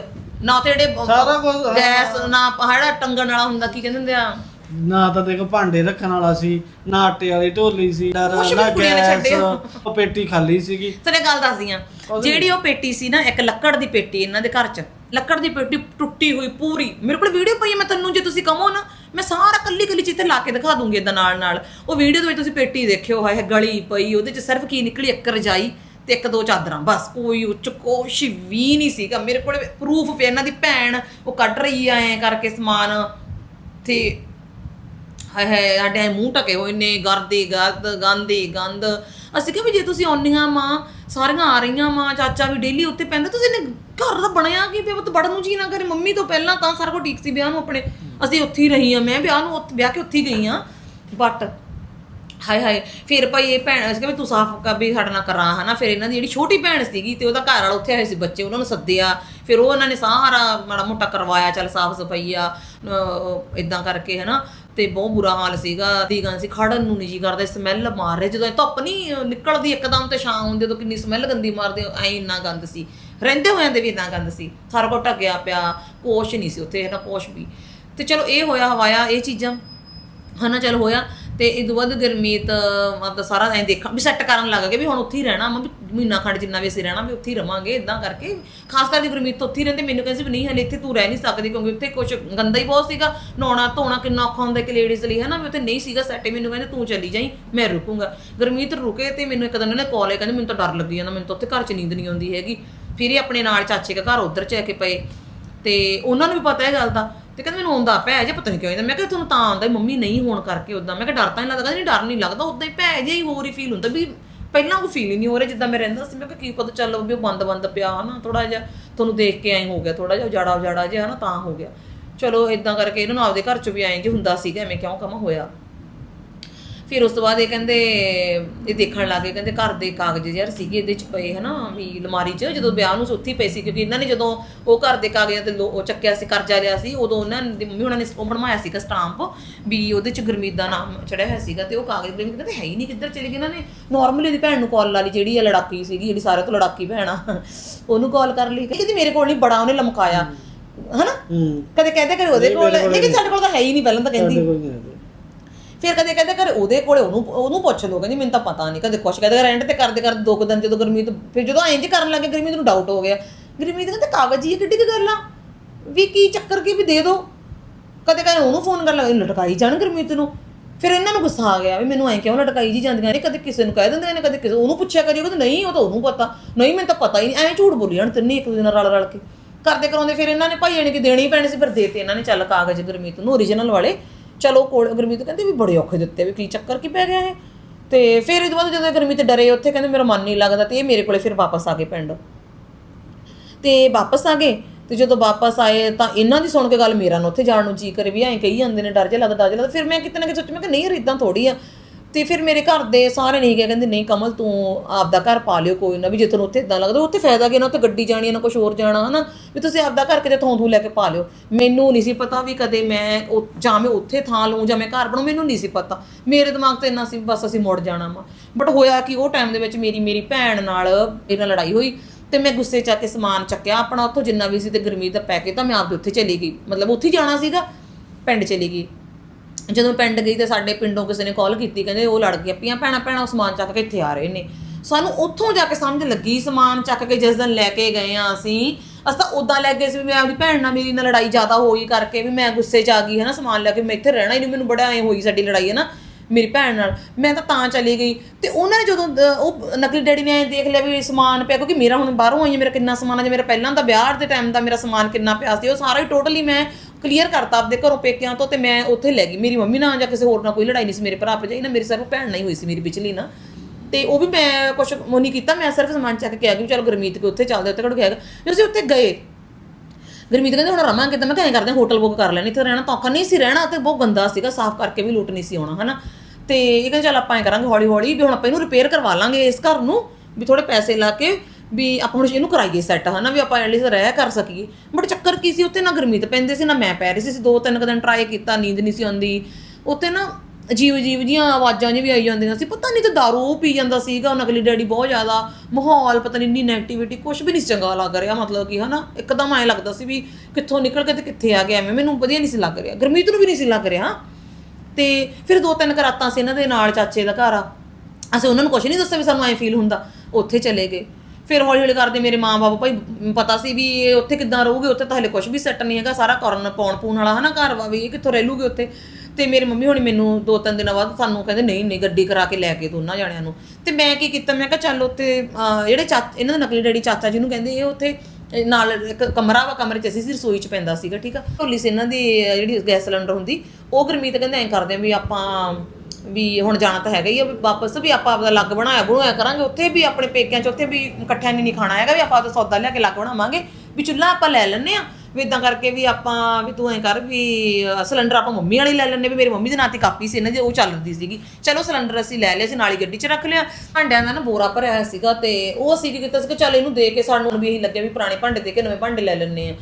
ਨਾ ਉੱਥੇ ਜਿਹੜੇ ਸਾਰਾ ਕੁਝ ਗੈਸ ਨਾ ਪਹਾੜਾ ਟੰਗਣ ਵਾਲਾ ਹੁੰਦਾ ਕੀ ਕਹਿੰਦੇ ਹੁੰਦੇ ਆ? ਨਾ ਤਾਂ ਦੇਖ ਭਾਂਡੇ ਰੱਖਣ ਵਾਲਾ ਸੀ ਨਾ ਆਟੇ ਵਾਲੀ ਢੋਲੀ ਸੀ ਨਾ ਕੁਛ ਵੀ ਨਾ ਕੁੜੀਆਂ ਨੇ ਗੈਸ। ਛੱਡਿਆ। ਉਹ ਪੇਟੀ ਖਾਲੀ ਸੀਗੀ। ਤੇਰੇ ਗੱਲ ਦੱਸਦੀ ਆ। ਜਿਹੜੀ ਉਹ ਪੇਟੀ ਸੀ ਨਾ ਇੱਕ ਲੱਕੜ ਦੀ ਪੇਟੀ ਇਹਨਾਂ ਦੇ ਘਰ 'ਚ। ਲੱਕੜ ਦੀ ਪੇਟੀ ਟੁੱਟੀ ਹੋਈ ਪੂਰੀ। ਮੇਰੇ ਕੋਲ ਵੀਡੀਓ ਪਈ ਹੈ ਮੈਂ ਤੈਨੂੰ, ਜੇ ਤੁਸੀਂ ਕਹੋ ਨਾ, ਮੈਂ ਸਾਰਾ ਕੱਲੀ ਕੱਲੀ ਚੀਜ਼ ਤੇ ਲਾ ਕੇ ਦਿਖਾ ਦੂੰਗੀ ਇਦਾਂ ਨਾਲ ਨਾਲ। ਉਹ ਵੀਡੀਓ ਦੇ ਵਿੱਚ ਤੁਸੀਂ ਪੇਟੀ ਦੇਖਿਓ, ਹਾਏ ਗਲੀ ਪਈ, ਉਹਦੇ 'ਚ ਸਿਰਫ ਕੀ ਨਿਕਲੀ? ਇੱਕ ਰਜਾਈ ਤੇ ਇੱਕ ਦੋ ਚਾਦਰਾਂ, ਬਸ। ਕੋਈ ਉੱਚ ਕੁਛ ਵੀ ਨਹੀਂ ਸੀਗਾ। ਮੇਰੇ ਕੋਲ ਪ੍ਰੂਫ ਪਿਆ, ਇਹਨਾਂ ਦੀ ਭੈਣ, ਉਹ ਕੱਢ ਰਹੀ ਆ ਐ ਕਰਕੇ ਸਮਾਨ। ਤੇ ਹਾਏ ਹਾਏ, ਸਾਡੇ ਮੂੰਹ ਟਕੇ ਹੋਏ ਨੇ, ਗਰਦੇ ਗੰਦ ਗੰਦੇ, ਗੰਦ। ਅਸੀਂ ਕਿਹਾ ਵੀ ਜੇ ਤੁਸੀਂ ਆਉਂਦੀਆਂ ਮਾਂ, ਸਾਰੀਆਂ ਆ ਰਹੀਆਂ ਮਾਂ, ਚਾਚਾ ਵੀ ਡੇਲੀ ਉੱਤੇ ਪੈਂਦਾ, ਤੁਸੀਂ ਨੇ ਘਰ ਦਾ ਬਣਿਆ ਕੀ ਪਿਆ? ਉਹ ਬੜਨ ਨੂੰ ਜੀ ਨਾ ਕਰੇ, ਮੰਮੀ ਤੋਂ ਪਹਿਲਾਂ ਤਾਂ ਸਾਰਾ ਕੁਝ ਠੀਕ ਸੀ ਵਿਆਹ ਨੂੰ ਆਪਣੇ। ਅਸੀਂ ਉੱਥੇ ਹੀ ਰਹੀ ਆ ਮੈਂ ਵਿਆਹ ਨੂੰ ਉੱਥੇ ਵਿਆਹ ਕੇ ਉੱਥੇ ਹੀ ਗਈ ਆ ਬਟ ਹਾਏ ਹਾਏ, ਫਿਰ ਭਾਈ ਇਹ ਭੈਣ, ਅਸੀਂ ਕਿਹਾ ਤੂੰ ਸਾਫ਼ ਕਰ ਵੀ ਸਾਡੇ ਨਾਲ ਕਰਾ, ਹਨਾ? ਫਿਰ ਇਹਨਾਂ ਦੀ ਜਿਹੜੀ ਛੋਟੀ ਭੈਣ ਸੀਗੀ ਤੇ ਉਹਦਾ ਘਰ ਵਾਲਾ ਉੱਥੇ ਆਏ ਸੀ ਬੱਚੇ, ਉਹਨਾਂ ਨੂੰ ਸੱਦਿਆ। ਫਿਰ ਉਹ ਉਹਨਾਂ ਨੇ ਸਾਰਾ ਮਾੜਾ ਮੋਟਾ ਕਰਵਾਇਆ, ਚੱਲ ਸਾਫ਼ ਸਫ਼ਾਈ ਆ ਇਦਾਂ ਕਰਕੇ, ਹਨਾ? ਤੇ ਬਹੁਤ ਬੁਰਾ ਹਾਲ ਸੀਗਾ ਦੀ ਗੱਲ ਸੀ, ਖੜਨ ਨੂੰ ਨਹੀਂ ਜੀ ਕਰਦਾ ਸਮੈਲ ਮਾਰ ਰਿਹਾ, ਜਦੋਂ ਇਹ ਧੁੱਪ ਨਹੀਂ ਨਿਕਲਦੀ ਇੱਕਦਮ ਤੇ ਛਾਂ ਹੁੰਦੀ, ਉਦੋਂ ਕਿੰਨੀ ਸਮੈਲ ਗੰਦੀ ਮਾਰਦੇ ਐ ਇੰਨਾ ਗੰਦ ਸੀ। ਰਹਿੰਦੇ ਹੋਇਆਂ ਦੇ ਵੀ ਇੰਨਾ ਗੰਦ ਸੀ, ਸਾਰਾ ਕੁਝ ਢੱਕਿਆ ਪਿਆ ਕੋਸ਼ ਨਹੀਂ ਸੀ ਉੱਥੇ ਹੈ ਨਾ ਕੋਸ਼ ਵੀ। ਤੇ ਚਲੋ ਇਹ ਹੋਇਆ ਹਵਾਇਆ, ਇਹ ਚੀਜ਼ਾਂ, ਹਨਾ, ਚਲ ਹੋਇਆ। ਤੇ ਇਹ ਤੋਂ ਬਾਅਦ ਗਰਮੀਤ, ਮਤਲਬ ਸਾਰਾ ਐਂ ਦੇਖਾਂ, ਵੀ ਸੈੱਟ ਕਰਨ ਲੱਗ ਗਏ ਵੀ ਹੁਣ ਉੱਥੇ ਹੀ ਰਹਿਣਾ ਮੈਂ ਵੀ ਮਹੀਨਾ ਖੰਡ ਜਿੰਨਾ ਵੀ ਅਸੀਂ ਰਹਿਣਾ, ਵੀ ਉੱਥੇ ਹੀ ਰਵਾਂਗੇ ਇਦਾਂ ਕਰਕੇ। ਖਾਸ ਕਰਕੇ ਗਰਮੀਤ ਤੋਂ ਉੱਥੇ ਹੀ ਰਹਿੰਦੇ, ਮੈਨੂੰ ਕਹਿੰਦੇ ਸੀ ਵੀ ਨਹੀਂ, ਹਲੇ ਇੱਥੇ ਤੂੰ ਰਹਿ ਨਹੀਂ ਸਕਦੀ, ਕਿਉਂਕਿ ਉੱਥੇ ਕੁਝ ਗੰਦਾ ਹੀ ਬਹੁਤ ਸੀਗਾ। ਨਹਾਉਣਾ, ਧੋਣਾ ਕਿੰਨਾ ਔਖਾ ਹੁੰਦਾ ਕਿ ਲੇਡੀਜ਼ ਲਈ, ਹਨਾ, ਵੀ ਉੱਥੇ ਨਹੀਂ ਸੀਗਾ ਸੈੱਟ ਮੈਨੂੰ ਕਹਿੰਦੇ ਤੂੰ ਚਲੀ ਜਾਈ, ਮੈਂ ਰੁਕੂੰਗਾ। ਗਰਮੀਤ ਰੁਕੇ ਤੇ ਮੈਨੂੰ ਇੱਕ ਦਿਨ ਉਹਨੇ ਕਾਲ ਆਈ ਕਹਿੰਦੇ, ਮੈਨੂੰ ਤਾਂ ਡਰ ਲੱਗੀ ਜਾਂਦਾ, ਮੈਨੂੰ ਤਾਂ ਉੱਥੇ ਘਰ 'ਚ ਨੀਂਦ ਨਹੀਂ ਆਉਂਦੀ ਹੈਗੀ। ਫਿਰ ਇਹ ਆਪਣੇ ਨਾਲ ਚਾਚੇ ਦਾ ਘਰ ਉਧਰ ਚ ਆ ਕੇ ਪਏ। ਤੇ ਉਹਨਾਂ ਨੂੰ ਵੀ ਪਤਾ ਹੈ ਗੱਲ ਦਾ ਤੇ ਕਹਿੰਦਾ ਮੈਨੂੰ ਆਉਂਦਾ ਭੈ ਜੇ ਪਤਾ ਨਹੀਂ ਕਿਉਂ ਆਉਂਦਾ ਮੈਂ ਕਿਹਾ ਤੁਹਾਨੂੰ ਤਾਂ ਆਉਂਦਾ ਮੰਮੀ ਨਹੀਂ ਹੋਣ ਕਰਕੇ ਉਦਾਂ ਮੈਂ ਕਿਹਾ ਡਰ ਤਾਂ ਨਹੀਂ ਲੱਗਦਾ, ਨਹੀਂ ਡਰ ਨਹੀਂ ਲੱਗਦਾ ਉਦਾਂ ਹੀ ਭੈ ਜੇ ਹੀ ਹੋਰ ਹੀ ਫੀਲ ਹੁੰਦਾ ਵੀ ਪਹਿਲਾਂ ਉਹ ਫੀਲ ਹੀ ਨਹੀਂ ਹੋ ਰਿਹਾ, ਜਿੱਦਾਂ ਮੈਂ ਰਹਿੰਦਾ ਸੀ, ਮੈਂ ਕਿਹਾ ਕੀ ਪਤਾ ਚੱਲ ਵੀ ਉਹ ਬੰਦ ਬੰਦ ਪਿਆ ਹਨਾ ਥੋੜਾ ਜਿਹਾ, ਤੁਹਾਨੂੰ ਦੇਖ ਕੇ ਐਂ ਹੋ ਗਿਆ ਥੋੜਾ ਜਿਹਾ ਉਜਾੜਾ ਉਜਾੜਾ ਜਿਹਾ ਹਨਾ ਤਾਂ ਹੋ ਗਿਆ। ਚਲੋ ਇਦਾਂ ਕਰਕੇ ਇਹਨਾਂ ਨੂੰ ਆਪਦੇ ਘਰ ਚ ਵੀ ਐਂ ਜੇ ਹੁੰਦਾ ਸੀਗਾ, ਐਵੇਂ ਕਿਉਂ ਕਮਾ ਹੋਇਆ? ਫਿਰ ਉਸ ਤੋਂ ਬਾਅਦ ਇਹ ਕਹਿੰਦੇ ਇਹ ਦੇਖਣ ਲੱਗੇ ਕਹਿੰਦੇ ਘਰ ਦੇ ਕਾਗਜ਼ ਯਾਰ ਸੀਗੇ ਇਹਦੇ ਚ ਪਏ ਹਨਾ ਵੀ ਅਲਮਾਰੀ 'ਚ ਜਦੋਂ ਵਿਆਹ ਨੂੰ ਸੁੱਤੀ ਪਈ ਸੀ ਕਿਉਂਕਿ ਇਹਨਾਂ ਨੇ ਜਦੋਂ ਉਹ ਘਰ ਦੇ ਕਾਗਜ਼ਾਂ ਤੇ ਉਹ ਚੱਕਿਆ ਸੀ ਕਰਜ਼ਾ ਲਿਆ ਸੀ ਉਦੋਂ ਉਹਨਾਂ ਦੀ ਮੰਮੀ ਉਹਨਾਂ ਨੇ ਉਹ ਬਣਵਾਇਆ ਸੀਗਾ ਸਟਾਂਪ ਵੀ ਉਹਦੇ ਚ ਗੁਰਮੀਤ ਦਾ ਨਾਮ ਚੜਿਆ ਹੋਇਆ ਸੀਗਾ ਤੇ ਉਹ ਕਾਗਜ਼ ਗੁਰਮੀਤ ਕਹਿੰਦੇ ਹੈ ਹੀ ਨਹੀਂ ਕਿੱਧਰ ਚਲੇ ਗਏ ਇਹਨਾਂ ਨੇ। ਨਾਰਮਲੀ ਉਹਦੀ ਭੈਣ ਨੂੰ ਕਾਲ ਲਾ ਲਈ ਜਿਹੜੀ ਆ ਲੜਾਕੀ ਸੀਗੀ ਜਿਹੜੀ ਸਾਰੇ ਤੋਂ ਲੜਾਕੀ ਭੈਣ ਆ ਉਹਨੂੰ ਕਾਲ ਕਰ ਲਈ ਕਹਿੰਦੀ ਮੇਰੇ ਕੋਲ ਨਹੀਂ ਬੜਾ ਉਹਨੇ ਲਮਕਾਇਆ ਹਨਾ? ਕਦੇ ਕਹਿੰਦੇ ਕਿ ਉਹਦੇ ਕੋਲ ਲੇਕਿਨ ਸਾਡੇ ਕੋਲ ਤਾਂ ਹੈ ਹੀ ਨਹੀਂ ਪਹਿਲਾਂ ਤਾਂ ਕਹਿੰਦੀ। ਫਿਰ ਕਦੇ ਕਹਿੰਦੇ ਕਰ ਉਹਦੇ ਕੋਲੇ ਉਹਨੂੰ ਉਹਨੂੰ ਪੁੱਛ ਲਓ, ਕਹਿੰਦੀ ਮੈਨੂੰ ਤਾਂ ਪਤਾ ਨਹੀਂ ਕਦੇ ਕੁਛ ਕਹਿੰਦੇ ਰੈਂਟ ਤੇ ਕਰਦੇ ਕਰਦੇ ਦੋ ਕੁ ਦਿਨ ਜਦੋਂ ਗੁਰਮੀਤ, ਫਿਰ ਜਦੋਂ ਇੰਜ ਕਰਨ ਲੱਗੇ ਗੁਰਮੀਤ ਨੂੰ ਡਾਊਟ ਹੋ ਗਿਆ। ਗੁਰਮੀਤ ਕਹਿੰਦੇ ਕਾਗਜ਼ ਹੀ ਕਿੱਡੀ ਕੁ ਗੱਲ ਆ? ਵੀ ਕੀ ਚੱਕਰ ਕੀ, ਵੀ ਦੇ ਦੋ। ਕਦੇ ਕਹਿੰਦੇ ਉਹਨੂੰ ਫੋਨ ਕਰ ਲੱਗੇ ਲਟਕਾਈ ਜਾਣ ਗੁਰਮੀਤ ਨੂੰ। ਫਿਰ ਇਹਨਾਂ ਨੂੰ ਗੁੱਸਾ ਆ ਗਿਆ ਵੀ ਮੈਨੂੰ ਐਂ ਕਿਉਂ ਲਟਕਾਈ ਜੀ ਜਾਂਦੀਆਂ ਨੇ, ਕਦੇ ਕਿਸੇ ਨੂੰ ਕਹਿ ਦਿੰਦੇ ਨੇ, ਕਦੇ ਕਿਸੇ, ਉਹਨੂੰ ਪੁੱਛਿਆ ਕਰੀ ਉਹ ਨਹੀਂ, ਉਹ ਤਾਂ ਉਹਨੂੰ ਪਤਾ। ਨਹੀਂ, ਮੈਨੂੰ ਤਾਂ ਪਤਾ ਹੀ ਨਹੀਂ ਐਵੇਂ ਝੂਠ ਬੋਲੀ ਜਾਣ ਤਿੰਨੇ ਇੱਕ ਦੂਜੇ ਨਾਲ ਰਲ ਰਲ ਕੇ। ਕਰਦੇ ਕਰਾਉਂਦੇ, ਫਿਰ ਇਹਨਾਂ ਨੇ ਭਾਈ ਜਾਣੀ ਕਿ ਦੇਣੀ ਹੀ ਪੈਣੀ ਸੀ, ਫਿਰ ਦੇਤੇ ਇਹਨਾਂ ਨੇ ਚੱਲ ਕਾਗਜ਼ ਗੁਰਮੀਤ ਨੂੰ ਓਰੀਜਨਲ ਵਾਲੇ। ਚਲੋ ਕੋਲ ਗੁਰਮੀਤ ਕਹਿੰਦੇ ਵੀ ਬੜੇ ਔਖੇ ਦਿੱਤੇ ਵੀ ਕੀ ਚੱਕਰ, ਕੀ ਪੈ ਗਿਆ ਇਹ? ਤੇ ਫਿਰ ਇਹਦੇ ਬਾਅਦ ਜਦੋਂ ਗੁਰਮੀਤ ਡਰੇ ਉੱਥੇ ਕਹਿੰਦੇ ਮੇਰਾ ਮਨ ਨਹੀਂ ਲੱਗਦਾ ਤੇ ਇਹ ਮੇਰੇ ਕੋਲੇ ਫਿਰ ਵਾਪਸ ਆ ਗਏ ਪਿੰਡ। ਤੇ ਵਾਪਸ ਆ ਗਏ ਤੇ ਜਦੋਂ ਵਾਪਸ ਆਏ ਤਾਂ ਇਹਨਾਂ ਦੀ ਸੁਣ ਕੇ ਗੱਲ ਮੇਰਾ ਨੂੰ ਉੱਥੇ ਜਾਣ ਨੂੰ ਜੀ ਕਰੇ ਵੀ ਐਂ ਕਹੀ ਜਾਂਦੇ ਨੇ, ਡਰ ਜਿਹਾ ਲੱਗਦਾ, ਡਰ ਜਿਹਾ ਲੱਗਦਾ। ਫਿਰ ਮੈਂ ਕਿਤੇ ਨਾ ਕਿਤੇ ਸੋਚੀ ਮੈਂ ਕਿ ਨਹੀਂ ਯਾਰ ਥੋੜੀ ਆ। ਤੇ ਫਿਰ ਮੇਰੇ ਘਰ ਦੇ ਸਾਰੇ ਨਹੀਂ ਗਏ ਕਹਿੰਦੇ, ਨਹੀਂ ਕਮਲ, ਤੂੰ ਆਪਦਾ ਘਰ ਪਾ ਲਿਓ, ਕੋਈ ਨਾ, ਵੀ ਜੇ ਤੈਨੂੰ ਉੱਥੇ ਇਦਾਂ ਲੱਗਦਾ, ਉੱਥੇ ਫਾਇਦਾ ਕੀ ਨਾ, ਉੱਥੇ ਗੱਡੀ ਜਾਣੀ ਆ ਨਾ ਕੁਝ ਹੋਰ ਜਾਣਾ, ਹਨਾ? ਵੀ ਤੁਸੀਂ ਆਪਦਾ ਘਰ ਕਿਤੇ ਥੋਂ ਥੂ ਲੈ ਕੇ ਪਾ ਲਿਓ। ਮੈਨੂੰ ਨਹੀਂ ਸੀ ਪਤਾ ਵੀ ਕਦੇ ਮੈਂ ਉਹ- ਜਾਂ ਮੈਂ ਉੱਥੇ ਥਾਂ ਲਵਾਂ ਜਾਂ ਮੈਂ ਘਰ ਬਣਾਉਂ, ਮੈਨੂੰ ਨਹੀਂ ਸੀ ਪਤਾ। ਮੇਰੇ ਦਿਮਾਗ ਤੇ ਇੰਨਾ ਸੀ, ਬਸ ਅਸੀਂ ਮੁੜ ਜਾਣਾ ਵਾ। ਬਟ ਹੋਇਆ ਕਿ, ਉਹ ਟਾਈਮ ਦੇ ਵਿੱਚ ਮੇਰੀ ਮੇਰੀ ਭੈਣ ਨਾਲ ਇਹਨਾਂ ਲੜਾਈ ਹੋਈ ਤੇ ਮੈਂ ਗੁੱਸੇ ਚ ਆ ਕੇ ਸਮਾਨ ਚੱਕਿਆ ਆਪਣਾ, ਉੱਥੋਂ ਜਿੰਨਾ ਵੀ ਸੀ ਤੇ ਗੁਰਮੀਤ ਦਾ ਪੈਕੇ ਤਾਂ ਮੈਂ ਆਪਦੇ ਉੱਥੇ ਚਲੀ ਗਈ। ਮਤਲਬ ਉੱਥੇ ਹੀ ਜਾਣਾ ਸੀਗਾ, ਪਿੰਡ ਚਲੀ ਗਈ। ਜਦੋਂ ਪਿੰਡ ਗਈ ਤੇ ਸਾਡੇ ਪਿੰਡੋਂ ਕਿਸੇ ਨੇ ਕਾਲ ਕੀਤੀ ਕਹਿੰਦੇ ਉਹ ਲੜ ਗਈਆਂ ਪੀਆਂ ਭੈਣਾਂ ਭੈਣਾਂ ਉਹ ਸਮਾਨ ਚੱਕ ਕੇ ਇੱਥੇ ਆ ਰਹੇ ਨੇ। ਸਾਨੂੰ ਉੱਥੋਂ ਜਾ ਕੇ ਸਮਝ ਲੱਗੀ ਸਮਾਨ ਚੱਕ ਕੇ ਜਿਸ ਦਿਨ ਲੈ ਕੇ ਗਏ ਆ ਅਸੀਂ ਅਸੀਂ ਤਾਂ ਉਦਾਂ ਲੈ ਗਏ ਸੀ ਵੀ ਮੈਂ ਆਪਣੀ ਭੈਣ ਨਾਲ ਮੇਰੀ ਨਾਲ ਲੜਾਈ ਜ਼ਿਆਦਾ ਹੋਈ ਕਰਕੇ ਵੀ ਮੈਂ ਗੁੱਸੇ 'ਚ ਆ ਗਈ ਹੈ ਨਾ ਸਮਾਨ ਲੈ ਕੇ ਮੈਂ ਇੱਥੇ ਰਹਿਣਾ ਹੀ ਨਹੀਂ ਮੈਨੂੰ ਬੜਾ ਐ ਹੋਈ ਸਾਡੀ ਲੜਾਈ ਹੈ ਨਾ ਮੇਰੀ ਭੈਣ ਨਾਲ। ਮੈਂ ਤਾਂ ਤਾਂ ਚਲੀ ਗਈ। ਤੇ ਉਹਨਾਂ ਨੇ ਜਦੋਂ ਉਹ ਨਕਲੀ ਡੈਡੀ ਨੇ ਐਂ ਦੇਖ ਲਿਆ ਵੀ ਸਮਾਨ ਪਿਆ ਕਿਉਂਕਿ ਮੇਰਾ ਹੁਣ ਬਾਹਰੋਂ ਆਈ ਹੈ, ਮੇਰਾ ਕਿੰਨਾ ਸਮਾਨ ਹੈ ਮੇਰਾ ਪਹਿਲਾਂ ਦਾ ਵਿਆਹ ਦੇ ਟਾਈਮ ਦਾ ਮੇਰਾ ਸਮਾਨ ਕਿੰਨਾ ਪਿਆ ਸੀ ਉਹ ਸਾਰਾ ਹੀ ਟੋਟਲੀ ਮੈਂ ਕਲੀਅਰ ਕਰਤਾ ਆਪਦੇ ਘਰੋਂ ਪੇਕਿਆਂ ਤੋਂ ਤੇ ਮੈਂ ਉੱਥੇ ਲੈ ਗਈ। ਮੇਰੀ ਮੰਮੀ ਨਾਲ ਜਾਂ ਕਿਸੇ ਹੋਰ ਨਾਲ ਕੋਈ ਲੜਾਈ ਨਹੀਂ ਸੀ, ਮੇਰੇ ਭਰਾ ਭਰਜਾਈ ਨਾਲ, ਮੇਰੀ ਸਿਰਫ ਭੈਣ ਨਾਲ ਹੀ ਹੋਈ ਸੀ ਮੇਰੀ ਪਿਛਲੀ ਨਾ। ਤੇ ਉਹ ਵੀ ਮੈਂ ਕੁਝ ਉਹ ਨਹੀਂ ਕੀਤਾ, ਮੈਂ ਸਿਰਫ ਸਮਾਨ ਚੱਕ ਕੇ ਆ ਗਈ ਵੀ ਚਲ ਗੁਰਮੀਤ ਕੇ ਉੱਥੇ ਚੱਲਦੇ, ਉੱਥੇ ਘੜ ਕੇ ਆਏਗਾ ਜਦੋਂ ਅਸੀਂ ਉੱਥੇ ਗਏ। ਗੁਰਮੀਤ ਕਹਿੰਦੇ, ਹੁਣ ਰਵਾਂਗੇ ਤਾਂ ਮੈਂ ਕਿਹਾ ਕਰਦੇ ਹੋਟਲ ਬੁੱਕ ਕਰ ਲੈਣੀ, ਇੱਥੇ ਰਹਿਣਾ ਤਾਂ ਨਹੀਂ ਸੀ ਰਹਿਣਾ ਤੇ ਬਹੁਤ ਗੰਦਾ ਸੀਗਾ, ਸਾਫ਼ ਕਰਕੇ ਵੀ ਲੁੱਟ ਨਹੀਂ ਸੀ ਆਉਣਾ, ਹਨਾ। ਤੇ ਇਹ ਕਹਿੰਦੇ ਚੱਲ ਆਪਾਂ ਐਂ ਕਰਾਂਗੇ ਹੌਲੀ ਹੌਲੀ ਵੀ ਹੁਣ ਆਪਾਂ ਇਹਨੂੰ ਰਿਪੇਅਰ ਕਰਵਾ ਲਾਂਗੇ ਇਸ ਘਰ ਨੂੰ, ਵੀ ਥੋੜੇ ਪੈਸੇ ਲਾ ਕੇ ਵੀ ਆਪਾਂ ਹੁਣ ਇਹਨੂੰ ਕਰਾਈਏ ਸੈੱਟ ਹਨਾ, ਵੀ ਆਪਾਂ ਐਟਲੀਸਟ ਰਹਿ ਕਰ ਸਕੀਏ। ਬਟ ਚੱਕਰ ਕੀ ਸੀ, ਉੱਥੇ ਨਾ ਗੁਰਮੀਤ ਪੈਂਦੇ ਸੀ ਨਾ ਮੈਂ ਪੈ ਰਹੀ ਸੀ, ਅਸੀਂ ਦੋ ਤਿੰਨ ਕੁ ਦਿਨ ਟਰਾਈ ਕੀਤਾ, ਨੀਂਦ ਨਹੀਂ ਸੀ ਆਉਂਦੀ। ਉੱਥੇ ਨਾ ਅਜੀਬ ਅਜੀਬ ਜੀਆਂ ਆਵਾਜ਼ਾਂ ਜਿਹੀਆਂ ਵੀ ਆਈ ਜਾਂਦੀਆਂ ਸੀ, ਪਤਾ ਨਹੀਂ ਤੇ ਦਾਰੂ ਉਹ ਪੀ ਜਾਂਦਾ ਸੀਗਾ ਉਹ ਅਗਲੀ ਡੈਡੀ ਬਹੁਤ ਜ਼ਿਆਦਾ ਮਾਹੌਲ ਪਤਾ ਨਹੀਂ ਇੰਨੀ ਨੈਗੇਟਿਵਿਟੀ ਕੁਝ ਵੀ ਨਹੀਂ ਚੰਗਾ ਲੱਗ ਰਿਹਾ, ਮਤਲਬ ਕਿ ਹਨਾ, ਇੱਕਦਮ ਐਂ ਲੱਗਦਾ ਸੀ ਵੀ ਕਿੱਥੋਂ ਨਿਕਲ ਕੇ ਤੇ ਕਿੱਥੇ ਆ ਗਿਆ ਐਵੇਂ, ਮੈਨੂੰ ਵਧੀਆ ਨਹੀਂ ਸੀ ਲੱਗ ਰਿਹਾ ਗੁਰਮੀਤ ਨੂੰ ਵੀ ਨਹੀਂ ਸੀ ਲੱਗ ਰਿਹਾ। ਤੇ ਫਿਰ ਦੋ ਤਿੰਨ ਰਾਤਾਂ ਸੀ ਇਹਨਾਂ ਦੇ ਨਾਲ ਚਾਚੇ ਦਾ ਘਰ ਆ। ਅਸੀਂ ਉਹਨਾਂ ਨੂੰ ਕੁਝ ਨਹੀਂ ਦੱਸਿਆ ਵੀ ਸਾਨੂੰ ਐਂ ਫੀਲ ਹੁੰਦਾ, ਉੱਥੇ ਚਲੇ ਗਏ। ਫਿਰ ਹੌਲੀ ਹੌਲੀ ਕਰਦੇ ਮੇਰੇ ਮਾਂ-ਬਾਪ ਭਾਈ ਪਤਾ ਸੀ ਵੀ ਇਹ ਉੱਥੇ ਕਿੱਦਾਂ ਰਹੂਗੇ ਉੱਥੇ ਤਾਂ ਹਲੇ ਕੁਝ ਵੀ ਸੈੱਟ ਨਹੀਂ ਹੈਗਾ ਸਾਰਾ ਕਰਨ ਪਾਉਣ ਪੂਣ ਵਾਲਾ ਹਨਾ ਘਰ ਵਾ ਵੀ ਇਹ ਕਿੱਥੋਂ ਰਹਿ ਲੂਗੇ ਉੱਥੇ। ਤੇ ਮੇਰੇ ਮੰਮੀ ਹੁਣੀ ਮੈਨੂੰ ਦੋ ਤਿੰਨ ਦਿਨਾਂ ਬਾਅਦ ਸਾਨੂੰ ਕਹਿੰਦੇ ਨਹੀਂ ਨਹੀਂ ਗੱਡੀ ਕਰਾ ਕੇ ਲੈ ਕੇ ਦੋਨਾਂ ਜਾਣਿਆਂ ਨੂੰ। ਤੇ ਮੈਂ ਕੀ ਕੀਤਾ ਮੈਂ ਕਿਹਾ ਚੱਲ ਉੱਥੇ ਅਹ, ਜਿਹੜੇ ਚਾ ਇਹਨਾਂ ਦਾ ਨਕਲੀ ਡੈਡੀ ਚਾਚਾ ਜਿਹਨੂੰ ਕਹਿੰਦੇ ਇਹ ਉੱਥੇ ਇਹ ਨਾਲ ਇੱਕ ਕਮਰਾ ਵਾ ਕਮਰੇ 'ਚ ਅਸੀਂ ਸੀ ਰਸੋਈ 'ਚ ਪੈਂਦਾ ਸੀਗਾ ਠੀਕ ਆ? ਢੋਲੀ ਸੀ ਇਹਨਾਂ ਦੀ ਅਹ, ਜਿਹੜੀ ਗੈਸ ਸਿਲੰਡਰ ਹੁੰਦੀ ਉਹ ਗੁਰਮੀਤ ਕਹਿੰਦੇ ਐਂ ਕਰਦੇ ਆ ਵੀ ਆਪਾਂ ਵੀ ਹੁਣ ਜਾਣਾ ਤਾਂ ਹੈਗਾ ਹੀ ਆ, ਵੀ ਵਾਪਸ ਵੀ ਆਪਾਂ ਆਪਦਾ ਲੱਗ ਬਣਾਇਆ ਬਣਾਇਆ ਕਰਾਂਗੇ, ਉੱਥੇ ਵੀ ਆਪਣੇ ਪੇਕਿਆਂ 'ਚ, ਉੱਥੇ ਵੀ ਇਕੱਠਿਆਂ ਨਹੀਂ ਨਹੀਂ ਖਾਣਾ ਹੈਗਾ, ਵੀ ਆਪਾਂ ਆਪਦਾ ਸੌਦਾ ਲਿਆ ਕੇ ਲੱਗ ਬਣਾਵਾਂਗੇ, ਵੀ ਚੁੱਲ੍ਹਾ ਆਪਾਂ ਲੈ ਲੈਣੇ ਆ ਵੀ ਇਦਾਂ ਕਰਕੇ ਵੀ ਆਪਾਂ, ਵੀ ਤੂੰ ਐਂ ਕਰ ਵੀ ਸਿਲੰਡਰ ਆਪਾਂ ਮੰਮੀ ਵਾਲੀ ਲੈ ਲੈਣੇ ਵੀ ਮੇਰੀ ਮੰਮੀ ਦੇ ਨਾਂ ਤੇ ਕਾਪੀ ਸੀ ਇਹਨਾਂ ਦੀ, ਉਹ ਚੱਲਦੀ ਸੀਗੀ। ਚਲੋ ਸਿਲੰਡਰ ਅਸੀਂ ਲੈ ਲਿਆ ਸੀ ਨਾਲ ਹੀ ਗੱਡੀ 'ਚ ਰੱਖ ਲਿਆ, ਭਾਂਡਿਆਂ ਦਾ ਨਾ ਬੋਰਾ ਭਰਿਆ ਹੋਇਆ ਸੀਗਾ ਤੇ ਉਹ ਅਸੀਂ ਕੀ ਕੀਤਾ ਸੀਗਾ ਚੱਲ ਇਹਨੂੰ ਦੇ ਕੇ ਸਾਨੂੰ ਵੀ ਇਹੀ ਲੱਗਿਆ ਵੀ ਪੁਰਾਣੇ ਭਾਂਡੇ ਦੇ ਕੇ ਨਵੇਂ ਭਾਂਡੇ ਲੈ ਲੈਣੇ ਆ